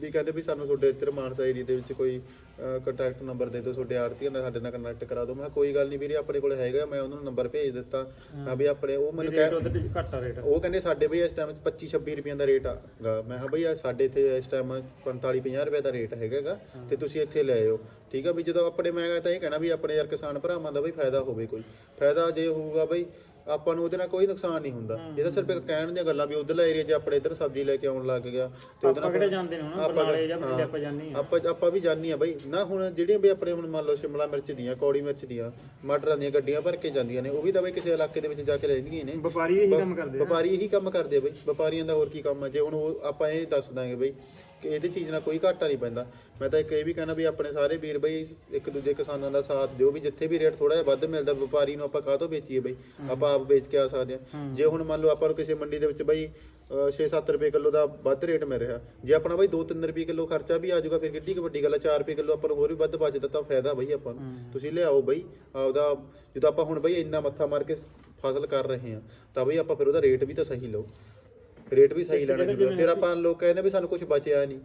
ਵੀ ਕਹਿੰਦੇ ਵੀ ਸਾਨੂੰ ਤੁਹਾਡੇ ਇੱਧਰ ਮਾਨਸਾ ਏਰੀਆ ਦੇ ਵਿੱਚ ਕੋਈ ਕੰਟੈਕਟ ਨੰਬਰ ਦੇ ਦਿਓ ਤੁਹਾਡੇ ਆੜਤੀਆਂ ਦਾ ਸਾਡੇ ਨਾਲ ਕਨੈਕਟ ਕਰਾ ਦਿਓ। ਮੈਂ ਕਿਹਾ ਕੋਈ ਗੱਲ ਨਹੀਂ ਵੀਰੇ ਆਪਣੇ ਕੋਲ ਹੈਗਾ ਮੈਂ ਉਹਨਾਂ ਨੂੰ ਨੰਬਰ ਭੇਜ ਦਿੱਤਾ। ਮੈਂ ਵੀ ਆਪਣੇ ਉਹ ਮੈਨੂੰ ਰੇਟ ਉਹਦੇ ਤੇ ਘੱਟ ਆ ਰੇਟ ਉਹ ਕਹਿੰਦੇ ਸਾਡੇ ਬਈ ਇਸ ਟਾਈਮ 25 26 ਰੁਪਈਆਂ ਦਾ ਰੇਟ ਆਗਾ ਮੈਂ ਕਿਹਾ ਬਈ ਆ ਸਾਡੇ ਇੱਥੇ ਇਸ ਟਾਈਮ 45 50 ਰੁਪਏ ਦਾ ਰੇਟ ਹੈਗਾਗਾ ਤੇ ਤੁਸੀਂ ਇੱਥੇ ਲੈ ਆਇਓ। ਠੀਕ ਆ ਵੀ ਜਦੋਂ ਆਪਣੇ ਮੈਂ ਤਾਂ ਇਹ ਕਹਿਣਾ ਵੀ ਆਪਣੇ ਯਾਰ ਕਿਸਾਨ ਭਰਾਵਾਂ ਦਾ ਬਈ ਫਾਇਦਾ ਹੋਵੇ ਕੋਈ। ਫਾਇਦਾ ਜੇ ਹੋਊਗਾ ਬਈ ਆਪਾਂ ਨੂੰ ਉਹਦੇ ਨਾਲ ਕੋਈ ਨੁਕਸਾਨ ਨਹੀਂ ਹੁੰਦਾ। ਇਹ ਤਾਂ ਸਿਰਫ ਇੱਕ ਕਹਿਣ ਦੀਆਂ ਗੱਲਾਂ ਵੀ ਉਧਰਲਾ ਏਰੀਆ 'ਚ ਆਪਣੇ ਇੱਧਰ ਸਬਜ਼ੀ ਲੈ ਕੇ ਆਉਣ ਲੱਗ ਗਿਆ ਤੇ ਉਹਦੇ ਆਪਾਂ ਨਾਲ ਕਿਹੜੇ ਜਾਂਦੇ ਨੇ ਹੁਣ? ਬਰਨਾਲੇ ਜਾਂ ਬਠਿੰਡੇ ਆਪਾਂ ਜਾਂਦੇ ਹਾਂ। ਆਪਾਂ ਆਪਾਂ ਵੀ ਜਾਣੀ ਆ ਬਈ। ਨਾ ਹੁਣ ਜਿਹੜੀਆਂ ਵੀ ਆਪਣੇ ਹੁਣ ਮੰਨ ਲਓ ਸ਼ਿਮਲਾ ਮਿਰਚ ਦੀਆਂ ਕੌੜੀ ਮਿਰਚ ਦੀਆਂ ਮਟਰਾਂ ਦੀਆਂ ਗੱਡੀਆਂ ਭਰ ਕੇ ਜਾਂਦੀਆਂ ਨੇ ਉਹ ਵੀ ਤਾਂ ਬਈ ਕਿਸੇ ਇਲਾਕੇ ਦੇ ਵਿੱਚ ਜਾ ਕੇ ਲੈਂਦੀਆਂ ਨੇ। ਵਪਾਰੀ ਇਹੀ ਕੰਮ ਕਰਦੇ ਆ ਵਪਾਰੀ ਇਹੀ ਕੰਮ ਕਰਦੇ ਆ ਬਈ। ਵਪਾਰੀਆਂ ਦਾ ਹੋਰ ਕੀ ਕੰਮ ਆ? ਜੇ ਹੁਣ ਉਹ ਆਪਾਂ ਇਹ ਦੱਸ ਦਾਂਗੇ ਬਈ ਕਿ ਇਹਦੀ ਚੀਜ਼ ਨਾਲ ਕੋਈ ਘਾਟਾ ਨਹੀਂ ਪੈਂਦਾ। ਮੈਂ ਤਾਂ ਇੱਕ ਇਹ ਵੀ ਕਹਿਣਾ ਵੀ ਆਪਣੇ ਸਾਰੇ ਵੀਰ ਬਈ ਇੱਕ ਦੂਜੇ ਕਿਸਾਨਾਂ ਦਾ ਸਾਥ ਦਿਓ ਵੀ ਜਿੱਥੇ ਵੀ ਰੇਟ ਥੋੜਾ ਜਿਹਾ ਵੱਧ ਮਿਲਦਾ ਵਪਾਰੀ ਨੂੰ ਆਪਾਂ ਕਾਹਤੋਂ ਵੇਚੀਏ ਬਈ? ਆਪਾਂ ਆਪ ਵੇਚ ਕੇ ਆ ਸਕਦੇ ਹਾਂ। ਜੇ ਹੁਣ ਮੰਨ ਲਓ ਆਪਾਂ ਨੂੰ ਕਿਸੇ ਮੰਡੀ ਦੇ ਵਿੱਚ ਬਈ 6-7 ਰੁਪਏ ਕਿਲੋ ਦਾ ਵੱਧ ਰੇਟ ਮਿਲ ਰਿਹਾ ਜੇ ਆਪਣਾ ਬਈ 2-3 ਰੁਪਏ ਕਿਲੋ ਖਰਚਾ ਵੀ ਆ ਜਾਊਗਾ ਫਿਰ ਕਿੱਡੀ ਕੁ ਵੱਡੀ ਗੱਲ ਆ 4 ਰੁਪਏ ਕਿਲੋ ਆਪਾਂ ਨੂੰ ਹੋਰ ਵੀ ਵੱਧ ਬਚਦਾ ਤਾਂ ਫਾਇਦਾ ਬਈ ਆਪਾਂ ਨੂੰ। ਤੁਸੀਂ ਲਿਆਓ ਬਈ ਆਪਦਾ ਜਦੋਂ ਆਪਾਂ ਹੁਣ ਬਈ ਇੰਨਾ ਮੱਥਾ ਮਾਰ ਕੇ ਫਸਲ ਕਰ ਰਹੇ ਆ ਤਾਂ ਬਈ ਆਪਾਂ ਫਿਰ ਉਹਦਾ ਰੇਟ ਵੀ ਤਾਂ ਸਹੀ ਲਓ। ਰੇਟ ਵੀ ਸਹੀ ਲੈਣਾ ਜ਼ਰੂਰੀ ਹੈ। ਫਿਰ ਆਪਾਂ ਲੋਕ ਕਹਿੰਦੇ ਵੀ ਸਾਨੂੰ ਕੁਝ ਬਚਿਆ ਨਹੀਂ।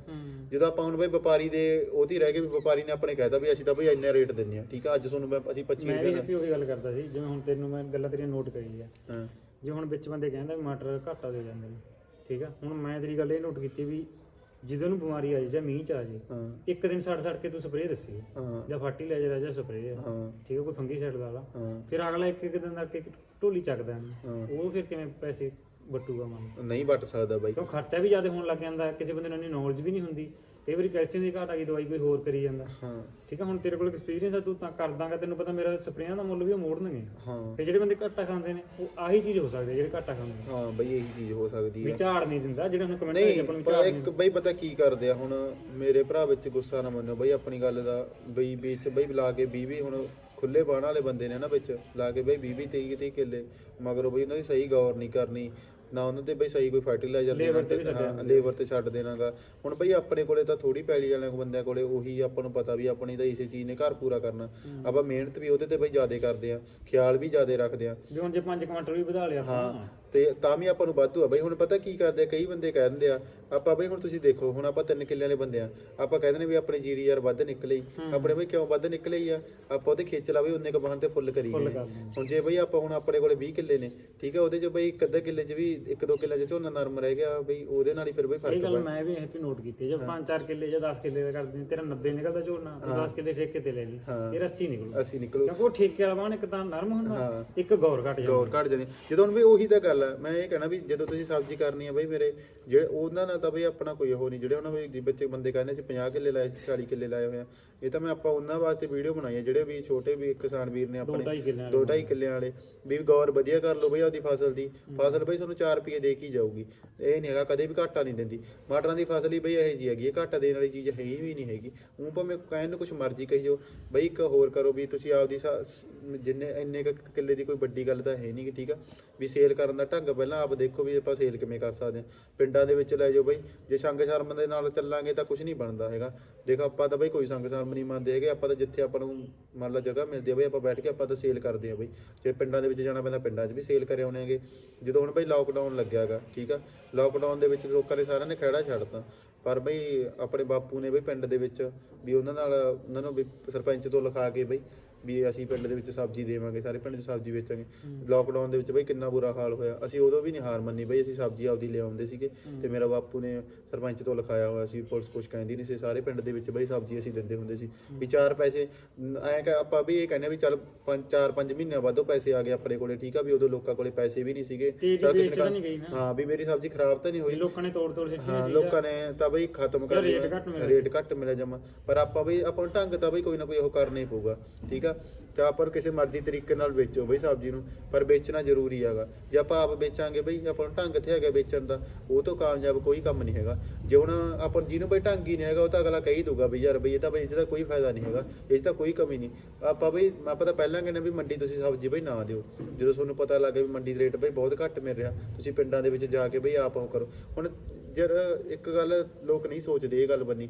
ਜਦੋਂ ਆਪਾਂ ਹੁਣ ਬਈ ਵਪਾਰੀ ਦੇ ਉਹਦੀ ਰਹਿ ਗਏ ਵੀ ਵਪਾਰੀ ਨੇ ਆਪਣੇ ਕਹਿਤਾ ਵੀ ਅਸੀਂ ਤਾਂ ਬਈ ਇੰਨਾ ਰੇਟ ਦਿੰਨੇ ਆ ਠੀਕ ਆ ਅੱਜ ਤੁਹਾਨੂੰ ਮੈਂ ਅਸੀਂ 25 ਮੈਂ ਵੀ ਰੁਪਏ ਉਹੀ ਗੱਲ ਕਰਦਾ ਸੀ ਜਿਵੇਂ ਹੁਣ ਤੈਨੂੰ ਮੈਂ ਗੱਲਾਂ ਤੇਰੀਆਂ ਨੋਟ ਕਰੀ ਆ। ਹਾਂ। ਜੇ ਹੁਣ ਵਿੱਚ ਬੰਦੇ ਕਹਿੰਦੇ ਵੀ ਮਟਰ ਘਾਟਾ ਦੇ ਜਾਂਦੇ ਨੇ ਠੀਕ ਆ ਹੁਣ ਮੈਂ ਤੇਰੀ ਗੱਲ ਇਹ ਨੋਟ ਕੀਤੀ ਵੀ ਜਦੋਂ ਨੂੰ ਬਿਮਾਰੀ ਆ ਜਾਏ ਜਾਂ ਮੀਂਹ ਚ ਆ ਜਾਏ ਇੱਕ ਦਿਨ ਛੱਡ ਛੱਡ ਕੇ ਤੂੰ ਸਪਰੇਅ ਦੱਸੀ ਜਾਂ ਫਰਟੀਲਾਈਜ਼ਰ ਆ ਜਾਂ ਸਪਰੇਅ ਠੀਕ ਆ ਕੋਈ ਫੰਗੀਸਾਈਡ ਲਾ ਲਾ ਹਾਂ। ਫਿਰ ਅਗਲਾ ਇੱਕ ਇੱਕ ਦਿਨ ਦਾ ਇੱਕ ਢੋਲੀ ਚੱਕਦਾ। ਉਹ ਫਿਰ ਕਿਵੇਂ ਪੈਸੇ ਵੱਟੂਗਾ ਮਨ ਨਹੀਂ ਵੱਟ ਸਕਦਾ ਬਾਈ। ਕਿਉਂ ਖਰਚਾ ਵੀ ਜ਼ਿਆਦਾ ਹੋਣ ਲੱਗ ਜਾਂਦਾ ਕਿਸੇ ਬੰਦੇ ਨੂੰ ਇੰਨੀ ਨੌਲੇਜ ਵੀ ਨਹੀਂ ਹੁੰਦੀ। ਕਈ ਵਾਰੀ ਕੈਲਸ਼ੀਅਮ ਦੀ ਘਾਟ ਆ ਗਈ ਦਵਾਈ ਕੋਈ ਹੋਰ ਕਰੀ ਜਾਂਦਾ। ਹਾਂ। ਠੀਕ ਆ ਹੁਣ ਤੇਰੇ ਕੋਲ ਐਕਸਪੀਰੀਅੰਸ ਆ ਤੂੰ ਤਾਂ ਕਰ ਦਾਂਗਾ ਤੈਨੂੰ ਪਤਾ ਮੇਰਾ ਸਪਰੇਆਂ ਦਾ ਮੁੱਲ ਵੀ ਉਹ ਮੋੜਨਗੇ। ਹਾਂ। ਤੇ ਜਿਹੜੇ ਬੰਦੇ ਘਾਟਾ ਖਾਂਦੇ ਨੇ ਉਹ ਆਹੀ ਚੀਜ਼ ਹੋ ਸਕਦੀ ਹੈ ਜਿਹੜੇ ਘਾਟਾ ਖਾਂਦੇ ਨੇ। ਹਾਂ ਬਈ ਇਹੀ ਚੀਜ਼ ਹੋ ਸਕਦੀ ਹੈ ਝਾੜ ਨਹੀਂ ਦਿੰਦਾ ਜਿਹੜੇ ਹੁਣ ਕਮੈਂਟ ਨਹੀਂ ਆਪਾਂ ਨੂੰ ਪਰ ਇੱਕ ਬਈ ਪਤਾ ਕੀ ਕਰਦੇ ਆ ਹੁਣ ਮੇਰੇ ਭਰਾ ਵਿੱਚ ਗੁੱਸਾ ਨਾ ਮੰਨੋ ਬਈ ਆਪਣੀ ਗੱਲ ਦਾ ਬਈ ਵਿੱਚ ਬਈ ਲਾ ਕੇ 20 20 ਹੁਣ ਖੁੱਲੇ ਬਾਣ ਵਾਲੇ ਬੰਦੇ ਨੇ ਨਾ ਵਿੱਚ ਲਾ ਕੇ ਬਈ 20 20 23 23 ਕਿੱਲੇ। ਮਗਰੋਂ ਬਈ ਉਹਨਾਂ ਦੀ ਸਹੀ ਗੌਰ ਨਹੀਂ ਕਰਨੀ ਨਾ ਉਹਨਾਂ ਤੇ ਬਈ ਸਹੀ ਕੋਈ ਫਰਟੀਲਾਈਜ਼ਰ Labor ਤੇ ਲੇਬਰ ਤੇ ਛੱਡ ਦੇਣਾਗਾ। ਹੁਣ ਬਈ ਆਪਣੇ ਕੋਲੇ ਤਾਂ ਥੋੜੀ ਪੈਲੀ ਵਾਲਿਆਂ ਕੋ ਬੰਦਿਆਂ ਕੋਲੇ ਉਹੀ ਆਪਾਂ ਨੂੰ ਪਤਾ ਵੀ ਆਪਣੀ ਤਾਂ ਇਸੇ ਚੀਜ਼ ਨੇ ਘਰ ਪੂਰਾ ਕਰਨਾ। ਆਪਾਂ ਮਿਹਨਤ ਵੀ ਉਹਦੇ ਤੇ ਬਈ ਜ਼ਿਆਦਾ ਕਰਦੇ ਆ ਖਿਆਲ ਵੀ ਜ਼ਿਆਦਾ ਰੱਖਦੇ ਆ। ਵੀ ਹੁਣ ਜੇ 5 ਕੁਇੰਟਲ ਵੀ ਵਧਾ ਲਿਆ ਹਾਂ। ਤੇ ਤਾਂ ਵੀ ਆਪਾਂ ਨੂੰ ਵਾਧੂ ਆ। ਬਈ ਹੁਣ ਪਤਾ ਕੀ ਕਰਦੇ ਆ? ਕਈ ਬੰਦੇ ਕਹਿ ਦਿੰਦੇ ਆ ਆਪਾਂ ਬਈ ਹੁਣ ਤੁਸੀਂ ਦੇਖੋ ਹੁਣ ਆਪਾਂ ਤਿੰਨ ਕਿੱਲੇ ਵਾਲੇ ਬੰਦੇ ਆ। ਆਪਾਂ ਕਹਿੰਦੇ ਨੇ ਵੀ ਆਪਣੀ ਜੀਰੀ ਯਾਰ ਵੱਧ ਨਿਕਲਈ ਆਪਣੇ ਬਈ ਕਿਉਂ ਵੱਧ ਨਿਕਲਈ ਆ? ਆਪਾਂ ਉਹਦੇ ਖੇਚ ਲਾ ਬਈ ਉਹਨੇ ਕ ਬਹਨ ਤੇ ਫੁੱਲ ਕਰੀ। ਹੁਣ ਜੇ ਬਈ ਆਪਾਂ ਹੁਣ ਆਪਣੇ ਕੋਲੇ 20 ਕਿੱਲੇ ਨੇ ਠੀਕ ਆ ਉਹਦੇ ਚ ਬਈ ਇੱਕ ਅੱਧਾ ਕਿੱਲੇ ਚ ਵੀ ਇੱਕ ਦੋ ਕਿੱਲੇ ਚ ਝੋਨਾ ਨਰਮ ਰਹਿ ਗਿਆ ਬਈ ਉਹਦੇ ਨਾਲ ਹੀ ਫਿਰ ਬਈ ਇਹ ਫ਼ਰਕ ਗੱਲ ਮੈਂ ਵੀ ਹੈਪੀ ਨੋਟ ਕੀਤੀ ਜੇ 5-4 ਕਿੱਲੇ ਜਾਂ 10 ਕਿੱਲੇ ਦਾ ਕਰਦੇ ਤੇਰਾ 90 ਨਿਕਲਦਾ ਝੋਨਾ ਤੂੰ 10 ਕਿੱਲੇ ਠੇਕੇ ਤੇ ਲੈ ਲਈ। ਇਹ 80 ਨਿਕਲੂ। ਅਸੀਂ ਨਿਕਲੂ। ਕਿਉਂਕਿ ਉਹ ਠੇਕੇ ਵਾਲਾ ਇੱਕ ਤਾਂ ਨਰਮ ਹੁੰਦਾ ਇੱਕ ਗੌਰ ਘਟ ਜਾਂਦਾ। ਹੋਰ ਘਟ ਜਾਂਦੀ। ਜਦੋਂ ਵੀ ਉਹੀ ਤਾਂ ਗੱਲ ਆ ਮੈਂ ਇਹ ਕਹਿਣਾ ਵੀ ਜਦੋਂ ਤੁਸੀਂ ਸਬਜ਼ੀ ਕਰਨੀ ਆ ਬਈ ਮੇਰੇ ਜਿਹੜੇ ਉਹਨਾਂ ਨਾਲ ਤਾਂ ਬਈ ਆਪਣਾ ਕੋਈ ਉਹ ਨਹੀਂ, ਜਿਹੜੇ ਉਹਨਾਂ ਵਿੱਚ ਬੱਚੇ ਬੰਦੇ ਕਹਿੰਦੇ ਸੀ 50 ਕਿੱਲੇ ਲਾਏ ਸੀ 40 ਕਿੱਲੇ ਲਾਏ ਹੋਏ ਆ। ਇਹ ਤਾਂ ਮੈਂ ਆਪਾਂ ਉਹਨਾਂ ਵਾਸਤੇ ਵੀਡੀਓ ਬਣਾਈ ਆ ਜਿਹੜੇ ਵੀ ਛੋਟੇ ਵੀ ਕਿਸਾਨ ਵੀਰ ਨੇ ਆਪਣੇ 2.5 ਕਿੱਲੇ ਦੋ ਢਾਈ ਕਿੱਲਿਆਂ ਵਾਲੇ। ਵੀ ਗੌਰ ਵਧੀਆ ਕਰ ਲਓ ਬਈ ਆਪਦੀ ਫਸਲ ਦੀ। ਫਸਲ ਬਈ ਤੁਹਾਨੂੰ 4 ਰੁਪਏ ਦੇ ਕੇ ਹੀ ਜਾਊਗੀ। ਇਹ ਨਹੀਂ ਹੈਗਾ ਕਦੇ ਵੀ ਘਾਟਾ ਨਹੀਂ ਦਿੰਦੀ। ਮਟਰਾਂ ਦੀ ਫਸਲ ਹੀ ਬਈ ਇਹੋ ਜੀ ਹੈਗੀ ਹੈ ਘਾਟਾ ਦੇਣ ਵਾਲੀ ਚੀਜ਼ ਹੈ ਹੀ ਵੀ ਨਹੀਂ ਹੈਗੀ। ਉਹ ਭਾਵੇਂ ਕਹਿਣ ਨੂੰ ਕੁਝ ਮਰਜ਼ੀ ਕਹੀ ਜਾਓ। ਬਈ ਇੱਕ ਹੋਰ ਕਰੋ ਵੀ ਤੁਸੀਂ ਆਪਦੀ ਜਿੰਨੇ ਇੰਨੇ ਕੁ ਕਿੱਲੇ ਦੀ ਕੋਈ ਵੱਡੀ ਗੱਲ ਤਾਂ ਹੈ ਨਹੀਂ ਕਿ ਠੀਕ ਆ? ਵੀ ਸੇਲ ਕਰਨ ਦਾ ਢੰਗ ਪਹਿਲਾਂ ਆਪ ਦੇਖੋ ਵੀ ਆਪਾਂ ਸੇਲ ਕਿਵੇਂ ਕਰ ਸਕਦੇ ਹਾਂ ਪਿੰਡਾਂ ਦੇ ਵਿੱਚ ਲੈ ਜਾਓ ਬਈ। ਜੇ ਸੰਗ ਸ਼ਰਮ ਦੇ ਨਾਲ ਚੱਲਾਂਗੇ ਤਾਂ ਕੁਝ ਨਹੀਂ ਬਣਦਾ ਹੈਗਾ। ਦੇਖ ਆਪਾਂ ਤਾਂ ਬਈ ਕੋਈ ਸੰਗ ਸ਼ਰਮ ਨਹੀਂ ਮੰਨਦੇ ਹੈਗੇ, ਆਪਾਂ ਤਾਂ ਜਿੱਥੇ ਆਪਾਂ ਨੂੰ ਮੰਨ ਲਾ ਜਗ੍ਹਾ ਮਿਲਦੀ ਆ ਬਈ, ਆਪਾਂ ਬੈਠ ਕੇ ਆਪਾਂ ਤਾਂ ਸੇਲ ਕਰਦੇ ਆ ਬਈ। ਜੇ ਪਿੰਡਾਂ ਦੇ ਵਿੱਚ ਜਾਣਾ ਪੈਂਦਾ, ਪਿੰਡਾਂ 'ਚ ਵੀ ਸੇਲ ਕਰੇ ਆਉਣੇ ਹੈਗੇ। ਜਦੋਂ ਹੁਣ ਬਈ ਲਾਕਡਾਊਨ ਲੱਗਿਆਗਾ ਠੀਕ ਆ? ਲਾਕਡਾਊਨ ਦੇ ਵਿੱਚ ਲੋਕਾਂ ਨੇ ਸਾਰਿਆਂ ਨੇ ਖਹਿੜਾ ਛੱਡਤਾ। ਪਰ ਬਈ ਆਪਣੇ ਬਾਪੂ ਨੇ ਬਈ ਪਿੰਡ ਦੇ ਵਿੱਚ ਵੀ ਉਹਨਾਂ ਨਾਲ, ਉਹਨਾਂ ਨੂੰ ਵੀ ਸਰਪੰਚ ਤੋਂ ਲਿਖਾ ਕੇ ਬਈ ਵੀ ਅਸੀਂ ਪਿੰਡ ਦੇ ਵਿੱਚ ਸਬਜ਼ੀ ਦੇਵਾਂਗੇ ਸਾਰੇ ਪਿੰਡ 'ਚ ਸਬਜ਼ੀ ਵੇਚਾਂਗੇ। ਲਾਕਡਾਊਨ ਦੇ ਵਿੱਚ ਬਈ ਕਿੰਨਾ ਬੁਰਾ ਹਾਲ ਹੋਇਆ। ਅਸੀਂ ਉਦੋਂ ਵੀ ਨਹੀਂ ਹਾਰ ਮੰਨੀ ਬਈ ਅਸੀਂ ਸਬਜ਼ੀ ਆਪਦੀ ਲਿਆਉਂਦੇ ਸੀਗੇ ਤੇ ਮੇਰਾ ਬਾਪੂ ਨੇ ਸਰਪੰਚ ਤੋਂ ਲਿਖਾਇਆ ਹੋਇਆ ਸੀ ਪੁਲਿਸ ਕੁਝ ਕਹਿੰਦੀ ਨਹੀਂ ਸੀ ਸਾਰੇ ਪਿੰਡ ਦੇ ਵਿੱਚ ਬਈ ਸਬਜ਼ੀ ਅਸੀਂ ਦਿੰਦੇ ਹੁੰਦੇ ਸੀ। ਵੀ ਚਾਰ ਪੈਸੇ ਐਂ ਕਿ ਆਪਾਂ ਵੀ ਇਹ ਕਹਿੰਦੇ ਵੀ ਚੱਲ ਪੰਜ ਚਾਰ ਪੰਜ ਮਹੀਨਿਆਂ ਬਾਅਦੋਂ ਪੈਸੇ ਆ ਗਏ ਆਪਣੇ ਕੋਲੇ ਠੀਕ ਆ ਵੀ ਉਦੋਂ ਲੋਕਾਂ ਕੋਲੇ ਪੈਸੇ ਵੀ ਨਹੀਂ ਸੀਗੇ। ਹਾਂ ਵੀ ਮੇਰੀ ਸਬਜ਼ੀ ਖਰਾਬ ਤਾਂ ਨਹੀਂ ਹੋਈ। ਲੋਕਾਂ ਨੇ ਤੋੜ ਤੋੜ ਸਿੱਟੀ ਸੀ ਲੋਕਾਂ ਨੇ ਤਾਂ ਬਈ ਖਤਮ ਕਰ ਰੇਟ। ਘੱਟ ਮਿਲਿਆ ਰੇਟ ਘੱਟ ਮਿਲਿਆ ਜਮਾ। ਪਰ ਆਪਾਂ ਬਈ ਆਪਾਂ ਢੰਗ ਤਾਂ ਬਈ ਕੋਈ ਨਾ ਕੋਈ ਉਹ ਕਰਨਾ ਹੀ ਪਊਗਾ ਠੀਕ ਆ? ਤੇ ਆਪਾਂ ਕਿਸੇ ਮਰਜ਼ੀ ਤਰੀਕੇ ਨਾਲ ਵੇਚੋ ਬਈ ਸਬਜ਼ੀ ਨੂੰ, ਪਰ ਵੇਚਣਾ ਜ਼ਰੂਰੀ ਹੈਗਾ। ਜੇ ਆਪਾਂ ਆਪ ਵੇਚਾਂਗੇ ਬਈ, ਆਪਾਂ ਨੂੰ ਢੰਗ ਤੇ ਹੈਗਾ ਵੇਚਣ ਦਾ, ਉਹ ਤੋਂ ਕਾਮਯਾਬ ਕੋਈ ਕੰਮ ਨਹੀਂ ਹੈਗਾ। ਜੇ ਹੁਣ ਆਪਾਂ ਜਿਹਨੂੰ ਬਈ ਢੰਗ ਹੀ ਨਹੀਂ ਹੈਗਾ, ਉਹ ਤਾਂ ਅਗਲਾ ਕਹੀ ਦੂਗਾ ਬਈ, ਯਾਰ ਬਈ ਇਹ ਤਾਂ ਬਈ ਇਹਦਾ ਕੋਈ ਫਾਇਦਾ ਨਹੀਂ ਹੈਗਾ, ਇਹ ਤਾਂ ਕੋਈ ਕਮੀ ਨਹੀਂ। ਆਪਾਂ ਬਈ ਆਪਾਂ ਤਾਂ ਪਹਿਲਾਂ ਕਹਿੰਦੇ ਵੀ ਮੰਡੀ ਤੁਸੀਂ ਸਬਜ਼ੀ ਬਈ ਨਾ ਦਿਓ। ਜਦੋਂ ਤੁਹਾਨੂੰ ਪਤਾ ਲੱਗੇ ਵੀ ਮੰਡੀ ਦੇ ਰੇਟ ਬਈ ਬਹੁਤ ਘੱਟ ਮਿਲ ਰਿਹਾ, ਤੁਸੀਂ ਪਿੰਡਾਂ ਦੇ ਵਿੱਚ ਜਾ ਕੇ ਬਈ ਆਪ ਉਹ ਕਰੋ। ਹੁਣ ਜਰ ਇੱਕ ਗੱਲ ਲੋਕ ਨਹੀਂ ਸੋਚਦੇ ਇਹ ਗੱਲ ਬੰਨੀ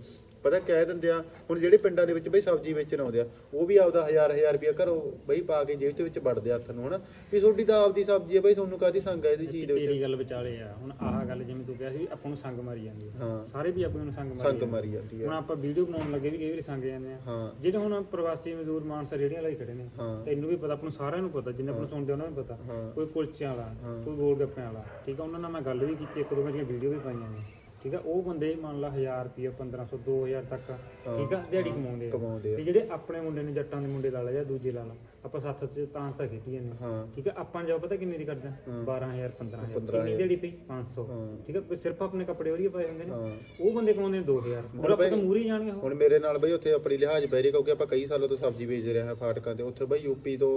ਪਤਾ ਕਹਿ ਦਿੰਦੇ ਆ? ਹੁਣ ਜਿਹੜੇ ਪਿੰਡਾਂ ਦੇ ਵਿੱਚ ਬਈ ਸਬਜ਼ੀ ਵੇਚਣ ਆਉਂਦੇ ਆ ਉਹ ਵੀ ਆਪਦਾ ਹਜ਼ਾਰ ਹਜ਼ਾਰ ਰੁਪਇਆ ਘਰੋਂ ਬਈ ਪਾ ਕੇ ਜੇਬ ਦੇ ਵਿੱਚ ਵੜਦੇ ਆ ਹੱਥ ਨੂੰ ਹਨਾ? ਵੀ ਤੁਹਾਡੀ ਤਾਂ ਆਪਦੀ ਸਬਜ਼ੀ ਹੈ ਬਈ ਤੁਹਾਨੂੰ ਕਾਦੀ ਸੰਗ ਹੈ ਇਹਦੀ ਚੀਜ਼ ਦੇ ਵਿੱਚ? ਤੇਰੀ ਗੱਲ ਵਿਚਾਲੇ ਆ ਹੁਣ ਆਹ ਗੱਲ ਜਿਵੇਂ ਤੂੰ ਕਿਹਾ ਸੀ ਆਪਾਂ ਨੂੰ ਸੰਗ ਮਾਰੀ ਜਾਂਦੀ ਆ। ਹਾਂ। ਸਾਰੇ ਵੀ ਆਪਾਂ ਨੂੰ ਸੰਗ ਮਾਰੀ ਸੰਗ ਮਾਰੀ ਜਾਂਦੀ ਹੁਣ ਹੈ ਆਪਾਂ ਵੀਡੀਓ ਬਣਾਉਣ ਲੱਗੇ ਵੀ ਕਈ ਵਾਰੀ ਸੰਗ ਜਾਂਦੇ ਆ। ਜਿਹੜੇ ਹੁਣ ਪ੍ਰਵਾਸੀ ਮਜ਼ਦੂਰ ਮਾਨਸਾ ਰੇੜੀਆਂ ਲਾਈ ਖੜੇ ਨੇ ਤੈਨੂੰ ਵੀ ਪਤਾ ਆਪਾਂ ਨੂੰ ਸਾਰਿਆਂ ਨੂੰ ਪਤਾ ਜਿੰਨੇ ਆਪਾਂ ਨੂੰ ਸੁਣਦੇ ਉਹਨਾਂ ਨੂੰ ਪਤਾ। ਕੋਈ ਕੁਲਚਿਆਂ ਵਾਲਾ ਕੋਈ ਗੋਲ ਗੱਪਿਆਂ ਵਾਲਾ ਠੀਕ ਆ? ਉਹਨਾਂ ਨਾਲ ਮੈਂ ਗੱਲ ਵੀ ਕੀਤੀ ਇੱਕ ਦੋ ਮੇਰੀਆਂ ਵੀਡੀਓ ਵੀ ਪਾਈਆਂ ਨੇ। ਠੀਕ ਆ? ਉਹ ਬੰਦੇ ਮੰਨ ਲਾ 1000 ਰੁਪਏ 1500 2000 ਤੱਕ ਠੀਕ ਆ? ਦਿਹਾੜੀ ਕਮਾਉਂਦੇ ਆ। ਕਮਾਉਂਦੇ ਆ। ਤੇ ਜਿਹੜੇ ਆਪਣੇ ਮੁੰਡੇ ਨੇ ਜੱਟਾਂ ਦੇ ਮੁੰਡੇ ਲਾ ਲਾ ਜਾਂ ਦੂਜੇ ਲਾ ਲਾ ਆਪਾਂ ਸੱਤ ਚ ਤਾਂ ਤਾਂ ਖੇਡੀ ਜਾਂਦੇ। ਹਾਂ। ਹਾਂ ਠੀਕ ਆ ਆਪਾਂ ਜਦ ਪਤਾ ਕਿੰਨੇ ਦੀ ਕਰਦੇ ਹਾਂ। 12000 15000 15,000 ਕਿੰਨੀ ਦਿਹਾੜੀ ਪਈ? 500 ਹਾਂ। ਠੀਕ ਆ ਕੋਈ ਸਿਰਫ ਆਪਣੇ ਕੱਪੜੇ ਵਧੀਆ ਪਾਏ ਹੁੰਦੇ ਨੇ। ਹਾਂ। ਉਹ ਬੰਦੇ ਕਮਾਉਂਦੇ ਨੇ 2000 ਹੋਰ ਆਪਾਂ ਤਾਂ ਮੂਰੀ ਜਾਣਗੇ ਹੁਣ ਮੇਰੇ ਨਾਲ ਬਈ ਉੱਥੇ ਆਪਣੀ ਲਿਹਾਜ਼ ਰਹੀ ਕਿਉਂਕਿ ਆਪਾਂ ਕਈ ਸਾਲਾਂ ਤੋਂ ਸਬਜ਼ੀ ਵੇਚ ਰਹੇ ਹਾਂ ਫਾਟਕਾਂ ਤੇ। ਉੱਥੇ ਬਈ ਯੂਪੀ ਤੋਂ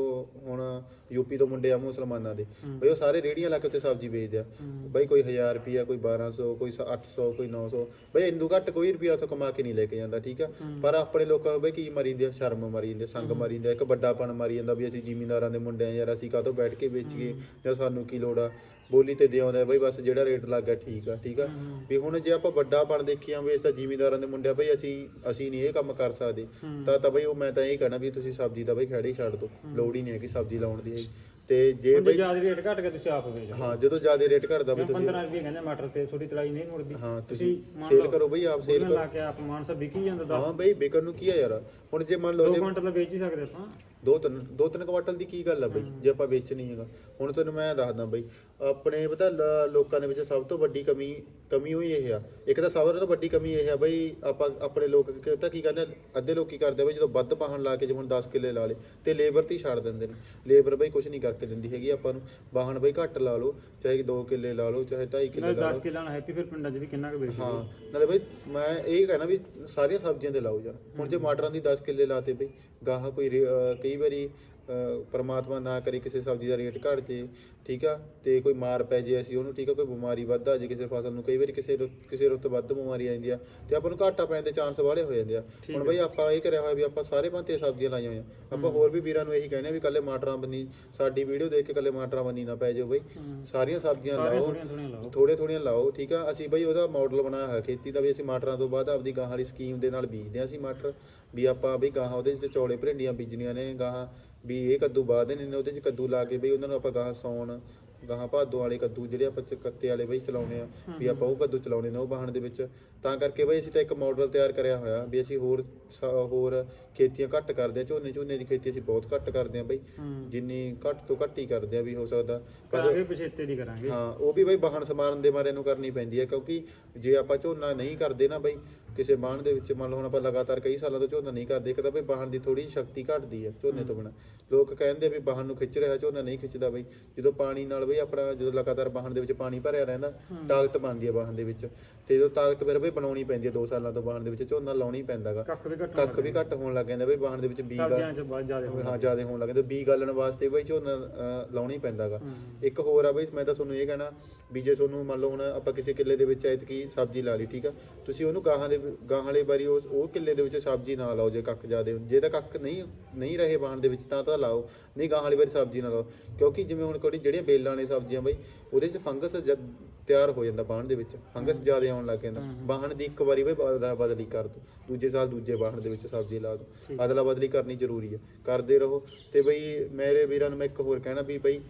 ਹੁਣ ਯੂਪੀ ਤੋਂ ਮੁੰਡੇ ਆ ਮੁਸਲਮਾਨਾਂ ਦੇ। ਬਈ ਉਹ ਸਾਰੇ ਰੇੜੀਆਂ ਲਾ ਕੇ ਉੱਥੇ ਸਬਜ਼ੀ ਵੇਚਦੇ ਆ। ਬਈ ਕੋਈ 1000 ਰੁਪਿਆ ਕੋਈ 1200 ਕੋਈ 800 ਕੋਈ 900 ਬਈ ਇੰਦੂ ਘੱਟ ਕੋਈ ਰੁਪਿਆ ਉੱਥੋਂ ਕਮਾ ਕੇ ਨਹੀਂ ਲੈ ਕੇ ਜਾਂਦਾ ਠੀਕ ਆ? ਪਰ ਆਪਣੇ ਲੋਕਾਂ ਨੂੰ ਬਈ ਕੀ ਮਰੀ ਜਾਂਦੇ ਆ? ਸ਼ਰਮ ਮਰੀ ਜਾਂਦੇ ਆ, ਸੰਗ ਮਰੀ ਜਾਂਦੇ ਆ, ਇੱਕ ਵੱਡਾਪਣ ਮਰੀ ਜਾਂਦਾ ਵੀ ਅਸੀਂ ਜ਼ਿਮੀਂਦਾਰਾਂ ਦੇ ਮੁੰਡੇ ਆ ਯਾਰ ਅਸੀਂ ਕਾਹਤੋਂ ਬੈਠ ਕੇ ਵੇਚੀਏ ਜਾਂ ਸਾਨੂੰ ਕੀ ਲੋੜ ਆ? ਬੋਲੀ ਤੇ ਦੇ ਆਉਂਦਾ ਬਈ ਬਸ ਜਿਹੜਾ ਰੇਟ ਲੱਗਾ ਠੀਕ ਆ ਠੀਕ ਆ? ਵੀ ਹੁਣ ਜੇ ਆਪਾਂ ਵੱਡਾ ਪਣ ਦੇਖੀਆਂ ਵੀ ਇਸ ਤਾਂ ਜ਼ਿਮੀਂਦਾਰਾਂ ਦੇ ਮੁੰਡੇ ਆ ਬਈ ਅਸੀਂ ਅਸੀਂ ਨਹੀਂ ਇਹ ਕੰਮ ਕਰ ਸਕਦੇ। ਤਾਂ ਤਾਂ ਬਈ ਉਹ ਮੈਂ ਤਾਂ ਇਹ ਕਹਿਣਾ ਵੀ ਤੁਸੀਂ ਸਬਜ਼ੀ ਦਾ ਬਈ ਖੜੇ ਛੱਡ ਦਿਓ ਲੋੜ ਹੀ ਨਹੀਂ ਹੈ ਕਿ ਸਬਜ਼ੀ ਲਾਉਣ ਦੀ। ਤੇ ਜੇ ਬਈ ਜ਼ਿਆਦਾ ਰੇਟ ਘਟ ਗਿਆ ਤੁਸੀਂ ਆਪ ਵੇਚੋ ਹਾਂ ਜਦੋਂ ਜ਼ਿਆਦਾ ਰੇਟ ਘਟਦਾ ਬਈ ਤੁਸੀਂ 15 ਰੁਪਏ ਕਹਿੰਦੇ ਮਟਰ ਤੇ ਥੋੜੀ ਤਲਾਈ ਨਹੀਂ ਮੁੜਦੀ। ਹਾਂ ਤੁਸੀਂ ਸੇਲ ਕਰੋ ਬਈ ਆਪ ਸੇਲ ਉਹਨਾਂ ਲਾ ਕੇ ਆਪ ਮਾਨਸਾ ਵਿਕੀ ਜਾਂਦਾ 10 ਹਾਂ ਬਈ ਵਿਕਣ ਨੂੰ ਕੀ ਆ ਯਾਰ? ਹੁਣ ਜੇ ਮੰਨ ਲਓ 2 ਜੇ ਕੁਇੰਟਲ ਵੇਚ ਹੀ ਸਕਦੇ ਆਪਾਂ। ਦੋ ਤਿੰਨ ਦੋ ਤਿੰਨ ਕੁਆਟਲ ਦੀ ਕੀ ਗੱਲ ਆ ਬਈ? ਜੇ ਆਪਾਂ ਵੇਚਣੀ ਹੈਗਾ। ਹੁਣ ਤੈਨੂੰ ਮੈਂ ਦੱਸਦਾ ਬਈ ਆਪਣੇ ਪਤਾ ਲ- ਲੋਕਾਂ ਦੇ ਵਿੱਚ ਸਭ ਤੋਂ ਵੱਡੀ ਕਮੀ ਕਮੀ ਹੋਈ ਇਹ ਆ। ਇੱਕ ਤਾਂ ਸਭ ਤੋਂ ਵੱਡੀ ਕਮੀ ਇਹ ਆ ਬਈ ਆਪਾਂ ਆਪਣੇ ਲੋਕ ਕ- ਪਤਾ ਕੀ ਕਹਿੰਦੇ ਆ, ਅੱਧੇ ਲੋਕੀ ਕਰਦੇ ਆ ਬਈ ਜਦੋਂ ਵੱਧ ਬਾਹਣ ਲਾ ਕੇ ਜਿਵੇਂ ਹੁਣ 10 ਕਿੱਲੇ ਲਾ ਲੇ ਤੇ ਲੇਬਰ ਤੇ ਹੀ ਛੱਡ ਦਿੰਦੇ ਨੇ। ਲੇਬਰ ਬਈ ਕੁਝ ਨਹੀਂ ਕਰਕੇ ਦਿੰਦੀ ਹੈਗੀ ਆਪਾਂ ਨੂੰ। ਬਾਹਣ ਬਈ ਘੱਟ ਲਾ ਲਓ ਚਾਹੇ 2 ਕਿੱਲੇ ਲਾ ਲਓ ਚਾਹੇ 2.5 ਕਿੱਲੇ ਨਾਲੇ ਲਾ 10 ਲਓ। ਕਿੱਲਾ ਨਾਲ ਹੈਪੀ ਫਿਰ ਪਿੰਡਾਂ 'ਚ ਵੀ ਕਿੰਨਾ ਕੁ ਵੇਚ ਹਾਂ ਨਾਲੇ ਬਈ ਮੈਂ ਇਹ ਕਹਿਣਾ ਵੀ ਸਾਰੀਆਂ ਸਬਜ਼ੀਆਂ ਦੇ ਲਾਓ ਯਾਰ। ਹੁਣ ਜੇ ਮਟਰਾਂ ਦੀ 10 ਕਿੱਲੇ ਲਾਤੇ ਬਈ ਗਾਹਾਂ ਕੋਈ ਰੇ- ਅਹ ਕਈ ਵਾਰੀ ਪਰਮਾਤਮਾ ਨਾ ਕਰੇ ਕਿਸੇ ਸਬਜ਼ੀ ਦਾ ਰੇਟ ਘਟ ਜੇ ਠੀਕ ਆ? ਤੇ ਕੋਈ ਮਾਰ ਪੈ ਜੇ ਅਸੀਂ ਉਹਨੂੰ ਠੀਕ ਆ? ਕੋਈ ਬਿਮਾਰੀ ਵੱਧ ਆ ਜੇ ਕਿਸੇ ਫਸਲ ਨੂੰ ਕਈ ਵਾਰੀ ਕਿਸੇ ਰੁੱਤ- ਕਿਸੇ ਰੁੱਤ ਵੱਧ ਬਿਮਾਰੀ ਆ ਜਾਂਦੀ ਆ ਤੇ ਆਪਾਂ ਨੂੰ ਘਾਟਾ ਪੈਣ ਦੇ ਚਾਂਸ ਵਾਲੇ ਹੋ ਜਾਂਦੇ ਆ। ਹੁਣ ਬਈ ਆਪਾਂ ਇਹ ਕਰਿਆ ਹੋਇਆ ਵੀ ਆਪਾਂ ਸਾਰੇ ਬੰਦੇ ਸਬਜ਼ੀਆਂ ਲਾਈਆਂ ਹੋਈਆਂ। ਆਪਾਂ ਹੋਰ ਵੀ ਵੀਰਾਂ ਨੂੰ ਇਹੀ ਕਹਿੰਦੇ ਆ ਵੀ ਕੱਲੇ ਮਟਰਾਂ ਬੰਨੀ ਸਾਡੀ ਵੀਡੀਓ ਦੇਖ ਕੇ ਕੱਲੇ ਮਟਰਾਂ ਬੰਨੀ ਨਾ ਪੈ ਜਾਓ ਬਈ। ਸਾਰੀਆਂ ਸਬਜ਼ੀਆਂ ਲਾਓ ਥੋੜੀਆਂ ਥੋੜੀਆਂ ਲਾਓ। ਥੋੜੇ ਥੋੜੀਆਂ ਲਾਓ ਠੀਕ ਆ? ਅਸੀਂ ਬਈ ਉਹਦਾ ਮਾਡਲ ਬਣਾਇਆ ਹੋਇਆ ਖੇਤੀ ਦਾ ਵੀ ਅਸੀਂ ਮਟਰਾਂ ਤੋਂ ਬਾਅਦ ਆਪਦੀ ਗਾਹਾਂ ਵਾਲੀ ਸਕੀਮ ਦੇ ਨਾਲ ਬੀਜਦੇ ਹਾਂ ਅਸੀਂ ਮਟਰ ਵੀ ਆਪਾਂ ਬਈ ਗਾਹਾਂ ਉਹਦੇ ਵਿੱਚ ਚੌਲੇ ਭਰਿੰਡੀਆਂ ਬੀਜਣੀਆਂ ਨੇ ਗਾਹਾਂ ਵੀ ਇਹ ਕੱਦੂ ਬਾਅਦ ਨੇ ਉਹਦੇ ਵਿੱਚ ਕੱਦੂ ਲਾ ਕੇ ਬਈ ਉਹਨਾਂ ਨੂੰ ਆਪਾਂ ਗਾਹਾਂ ਸੌਣ ਗਾਹਾਂ ਭਾਦੋ ਵਾਲੇ ਕੱਦੂ ਜਿਹੜੇ ਆਪਾਂ ਚ- ਕੱਤੇ ਵਾਲੇ ਬਈ ਚਲਾਉਣੇ ਆ ਵੀ ਆਪਾਂ ਉਹ ਕੱਦੂ ਚਲਾਉਣੇ ਨੇ ਉਹ ਬਾਹਣ ਦੇ ਵਿੱਚ। ਤਾਂ ਕਰਕੇ ਬਈ ਅਸੀਂ ਤਾਂ ਇੱਕ ਮਾਡਲ ਤਿਆਰ ਕਰਿਆ ਹੋਇਆ ਵੀ ਅਸੀਂ ਹੋਰ ਸ- ਹੋਰ ਖੇਤੀਆਂ ਘੱਟ ਕਰਦੇ ਆ ਝੋਨੇ ਝੋਨੇ ਦੀ ਖੇਤੀ ਅਸੀਂ ਬਹੁਤ ਘੱਟ ਕਰਦੇ ਆ ਬਈ। ਜਿੰਨੀ ਘੱਟ ਤੋਂ ਘੱਟ ਹੀ ਕਰਦੇ ਆ ਵੀ ਹੋ ਸਕਦਾ। ਪਰ ਕਰਾਂਗੇ ਪਛੇਤੇ ਦੀ ਕਰਾਂਗੇ। ਹਾਂ ਉਹ ਵੀ ਬਈ ਵਾਹਣ ਸਮਾਰਨ ਦੇ ਮਾਰੇ ਨੂੰ ਕਰਨੀ ਪੈਂਦੀ ਹੈ ਕਿਉਂਕਿ ਜੇ ਆਪਾਂ ਝੋਨਾ ਨਹੀਂ ਕਰਦੇ ਨਾ ਬਈ ਕਿਸੇ ਬਾਣ ਦੇ ਵਿੱਚ ਮੰਨ ਲਓ ਹੁਣ ਆਪਾਂ ਲਗਾਤਾਰ ਕਈ ਸਾਲਾਂ ਤੋਂ ਝੋਨਾ ਨਹੀਂ ਕਰਦੇ ਇੱਕ ਤਾਂ ਬਈ ਬਾਹਣ ਦੀ ਥੋੜੀ ਸ਼ਕਤੀ ਘਟਦੀ ਹੈ ਝੋਨੇ ਤੋਂ ਬਿਨਾ। ਲੋਕ ਕਹਿੰਦੇ ਵੀ ਬਾਹਣ ਨੂੰ ਖਿੱਚ ਰਿਹਾ ਝੋਨਾ ਨਹੀਂ ਖਿੱਚਦਾ ਬਈ। ਜਦੋਂ ਪਾਣੀ ਨਾਲ ਬਈ ਆਪਣਾ ਜਦੋਂ ਲਗਾਤਾਰ ਬਾਹਣ ਦੇ ਵਿੱਚ ਪਾਣੀ ਭਰਿਆ ਰਹਿੰਦਾ ਤਾਕਤ ਬਣਦੀ ਹੈ ਬਾਹਣ ਦੇ ਵਿੱਚ। ਤੇ ਜਦੋਂ ਤਾਕਤ ਫਿਰ ਬਈ ਬਣਾਉਣੀ ਪੈਂਦੀ ਹੈ 2 ਸਾਲਾਂ ਤੋਂ ਬਾਹਣ ਦੇ ਵਿੱਚ ਝੋਨਾ ਲਾਉਣੀ ਪੈਂਦਾਗਾ ਕੱਖ ਵੀ ਘੱਟ ਵੀ ਹੋਣ ਲੱਗ ਜਾਂਦਾ ਬਈ ਬਾਹਣ ਦੇ ਵਿੱਚ ਬੀਜ ਸਬਜ਼ੀਆਂ 'ਚ ਬਹੁਤ ਜ਼ਿਆਦਾ ਹੋਇਆ ਹਾਂ ਜ਼ਿਆਦਾ ਹੋਣ ਲੱਗੇ ਤੇ ਬੀ ਗਾਲਣ ਵਾਸਤੇ ਬਈ ਝੋਨਾ ਲਾਉਣਾ ਪੈਂਦਾਗਾ। ਇੱਕ ਹੋਰ ਆ ਬਈ ਮੈਂ ਤਾਂ ਤੁਹਾਨੂੰ ਇਹ ਕਹਿਣਾ ਵੀ ਜੇ ਤੁਹਾਨੂੰ ਮੰਨ ਲਓ ਹੁਣ ਆਪਾਂ ਕਿਸੇ ਕਿੱਲੇ ਦੇ ਵਿੱਚ ਐਤਕੀ ਸਬਜ਼ੀ ਲਾ ਲਈ ਠੀਕ ਆ? ਤੁਸੀਂ ਉਹਨੂੰ ਗਾਹਾਂ ਦੇ ਗਾਹਾਂ ਵਾਲੀ ਵਾਰੀ ਉਸ ਉਹ ਕਿੱਲੇ ਦੇ ਵਿੱਚ ਸਬਜ਼ੀ ਨਾ ਲਾਓ ਜੇ ਕੱਖ ਜ਼ਿਆਦੇ। ਜੇ ਤਾਂ ਕੱਖ ਨਹੀਂ ਨਹੀਂ ਰਹੇ ਬਾਣ ਦੇ ਵਿੱਚ ਤਾਂ ਤਾਂ ਲਾਓ ਨਹੀਂ ਗਾਹਾਂ ਵਾਲੀ ਵਾਰੀ ਸਬਜ਼ੀ ਨਾ ਲਾਓ। ਕਿਉਂਕਿ ਜਿਵੇਂ ਹੁਣ ਕੋਈ ਜਿਹੜੀਆਂ ਬੇਲਾਂ ਨੇ ਸਬਜ਼ੀਆਂ ਬਈ ਉਹਦੇ 'ਚ ਫੰਗਸ ਜਦ ਤਿਆਰ ਹੋ ਜਾਂਦਾ ਬਾਣ ਦੇ ਵਿੱਚ ਫੰਗਸ ਜ਼ਿਆਦਾ ਆਉਣ ਲੱਗ ਜਾਂਦਾ। ਬਾਹਣ ਦੀ ਇੱਕ ਵਾਰੀ ਬਈ ਬਦਲਾ ਬਦਲੀ ਕਰ ਦੋ ਦੂਜੇ ਸਾਲ ਦੂਜੇ ਬਾਹਣ ਦੇ ਵਿੱਚ ਸਬਜ਼ੀ ਲਾ ਦੋ। ਅਦਲਾ ਬਦਲੀ ਕਰਨੀ ਜ਼ਰੂਰੀ ਹੈ ਕਰਦੇ ਰਹੋ। ਤੇ ਬਈ ਮੇਰੇ ਵੀਰਾਂ ਨੂੰ ਮੈਂ ਇੱਕ ਹੋਰ ਕਹਿਣਾ ਵੀ ਬਈ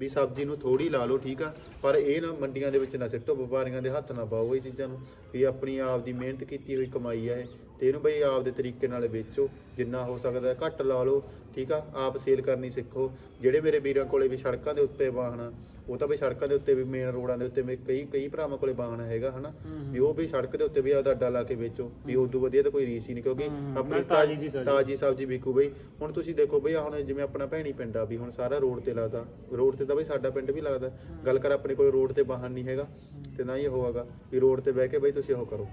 ਵੀ ਸਬਜ਼ੀ ਨੂੰ ਥੋੜੀ ਲਾ ਲਓ, ਠੀਕ ਆ? ਪਰ ਇਹ ਨਾ ਮੰਡੀਆਂ ਦੇ ਵਿੱਚ ਨਾ ਸਿੱਟੋ, ਵਪਾਰੀਆਂ ਦੇ ਹੱਥ ਨਾ ਪਾਓ ਇਹ ਚੀਜ਼ਾਂ ਨੂੰ, ਵੀ ਆਪਣੀ ਆਪ ਦੀ ਮਿਹਨਤ ਕੀਤੀ ਹੋਈ ਕਮਾਈ ਆ ਇਹ। ਤੇ ਇਹਨੂੰ ਬਈ ਆਪ ਦੇ ਤਰੀਕੇ ਨਾਲ ਵੇਚੋ, ਜਿੰਨਾ ਹੋ ਸਕਦਾ, ਘੱਟ ਲਾ ਲਓ, ਠੀਕ ਆ? ਆਪ ਸੇਲ ਕਰਨੀ ਸਿੱਖੋ। ਜਿਹੜੇ ਮੇਰੇ ਵੀਰਾਂ ਕੋਲੇ ਵੀ ਸੜਕਾਂ ਦੇ ਉੱਤੇ ਵਾਹਨ ਉਹ ਤਾਂ ਬਈ ਸੜਕਾਂ ਦੇ ਉੱਤੇ ਵੀ ਮੇਨ ਰੋਡਾਂ ਦੇ ਉੱਤੇ ਮੇ ਕਈ ਕਈ ਭਰਾਵਾਂ ਕੋਲੇ ਵਾਹਨ ਹੈਗਾ ਹਨਾ? ਵੀ ਉਹ ਵੀ ਸੜਕ ਦੇ ਉੱਤੇ ਵੀ ਆਪਦਾ ਅੱਡਾ ਲਾ ਕੇ ਵੇਚੋ ਵੀ ਉਦੋਂ ਵਧੀਆ ਤਾਂ ਕੋਈ ਰੀਸ ਹੀ ਨਹੀਂ ਕਿਉਂਕਿ ਆਪਣੀ ਤਾਜ਼ੀ ਦੀ ਤਾਜ਼ੀ। ਸਬਜ਼ੀ ਵਿਕੂ ਬਈ। ਹੁਣ ਤੁਸੀਂ ਦੇਖੋ ਬਈ ਹੁਣ ਜਿਵੇਂ ਆਪਣਾ ਭੈਣੀ ਪਿੰਡ ਆ ਵੀ ਹੁਣ ਸਾਰਾ ਰੋਡ ਤੇ ਲੱਗਦਾ। ਰੋਡ ਤੇ ਤਾਂ ਬਈ ਸਾਡਾ ਪਿੰਡ ਵੀ ਲੱਗਦਾ। ਗੱਲ ਕਰ ਆਪਣੇ ਕੋਲ ਰੋਡ ਤੇ ਵਾਹਨ ਨਹੀਂ ਹੈਗਾ ਤੇ ਨਾ ਹੀ ਹੈਗਾ। ਵੀ ਰੋਡ ਤੇ ਬਹਿ ਕੇ ਬਈ ਤੁਸੀਂ ਉਹ ਕਰੋ।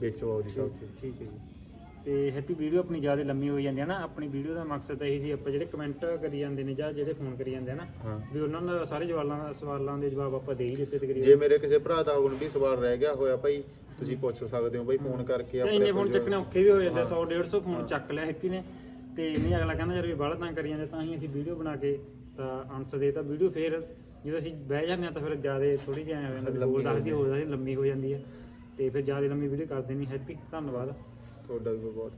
ਵੇਚੋ ਆਪਦੀ ਸਬਜ਼ੀ। ਠੀਕ ਹੈ ਜੀ। ਤੇ ਹੈਪੀ ਵੀਡੀਓ ਆਪਣੀ ਜ਼ਿਆਦਾ ਲੰਮੀ ਹੋ ਜਾਂਦੀ ਹੈ ਨਾ ਆਪਣੀ ਵੀਡੀਓ ਦਾ ਮਕਸਦ ਇਹੀ ਸੀ ਆਪਾਂ ਜਿਹੜੇ ਕਮੈਂਟ ਕਰੀ ਜਾਂਦੇ ਨੇ ਜਾਂ ਜਿਹੜੇ ਫੋਨ ਕਰੀ ਜਾਂਦੇ ਆ ਨਾ ਹਾਂ। ਵੀ ਉਹਨਾਂ ਦਾ ਸਾਰੇ ਸਵਾਲਾਂ ਦਾ ਸਵਾਲਾਂ ਦੇ ਜਵਾਬ ਆਪਾਂ ਦੇ ਹੀ ਦਿੱਤੇ ਤਕਰੀਬਨ। ਜੇ ਮੇਰੇ ਕਿਸੇ ਭਰਾ ਦਾ ਹੁਣ ਵੀ ਸਵਾਲ ਰਹਿ ਗਿਆ ਹੋਇਆ ਭਾਈ ਤੁਸੀਂ ਪੁੱਛ ਸਕਦੇ ਹੋ ਬਈ ਫੋਨ ਕਰਕੇ ਤੇ ਇੰਨੇ ਫੋਨ ਚੱਕਣੇ ਔਖੇ ਵੀ ਹੋ ਜਾਂਦੇ 100 150 ਫੋਨ ਚੱਕ ਲਿਆ ਹੈਪੀ ਨੇ ਤੇ ਨਹੀਂ ਅਗਲਾ ਕਹਿੰਦਾ ਯਾਰ ਵੀ ਬਾਹਲਾ ਤੰਗ ਕਰੀ ਜਾਂਦੇ ਤਾਂ ਹੀ ਅਸੀਂ ਵੀਡੀਓ ਬਣਾ ਕੇ ਤਾਂ ਆਨਸਰ ਦੇ ਤਾਂ ਵੀਡੀਓ ਫੇਰ ਜਦੋਂ ਅਸੀਂ ਬਹਿ ਜਾਂਦੇ ਆ ਤਾਂ ਫਿਰ ਜ਼ਿਆਦਾ ਥੋੜੀ ਜਿਹੀ ਐਂ ਹੋ ਜਾਂਦਾ ਵੀ ਦੱਸਦੀ ਹੋ ਜਾਂਦੀ ਲੰਮੀ ਹੋ ਜਾਂਦੀ ਹੈ ਤੇ ਫਿਰ ਜ਼ਿਆਦਾ ਲੰਮੀ ਵੀਡੀਓ ਕਰਦੇ ਨਹੀਂ ਹੈਪੀ ਧੰਨਵਾਦ। ਤੁਹਾਡਾ ਵੀ ਬਹੁਤ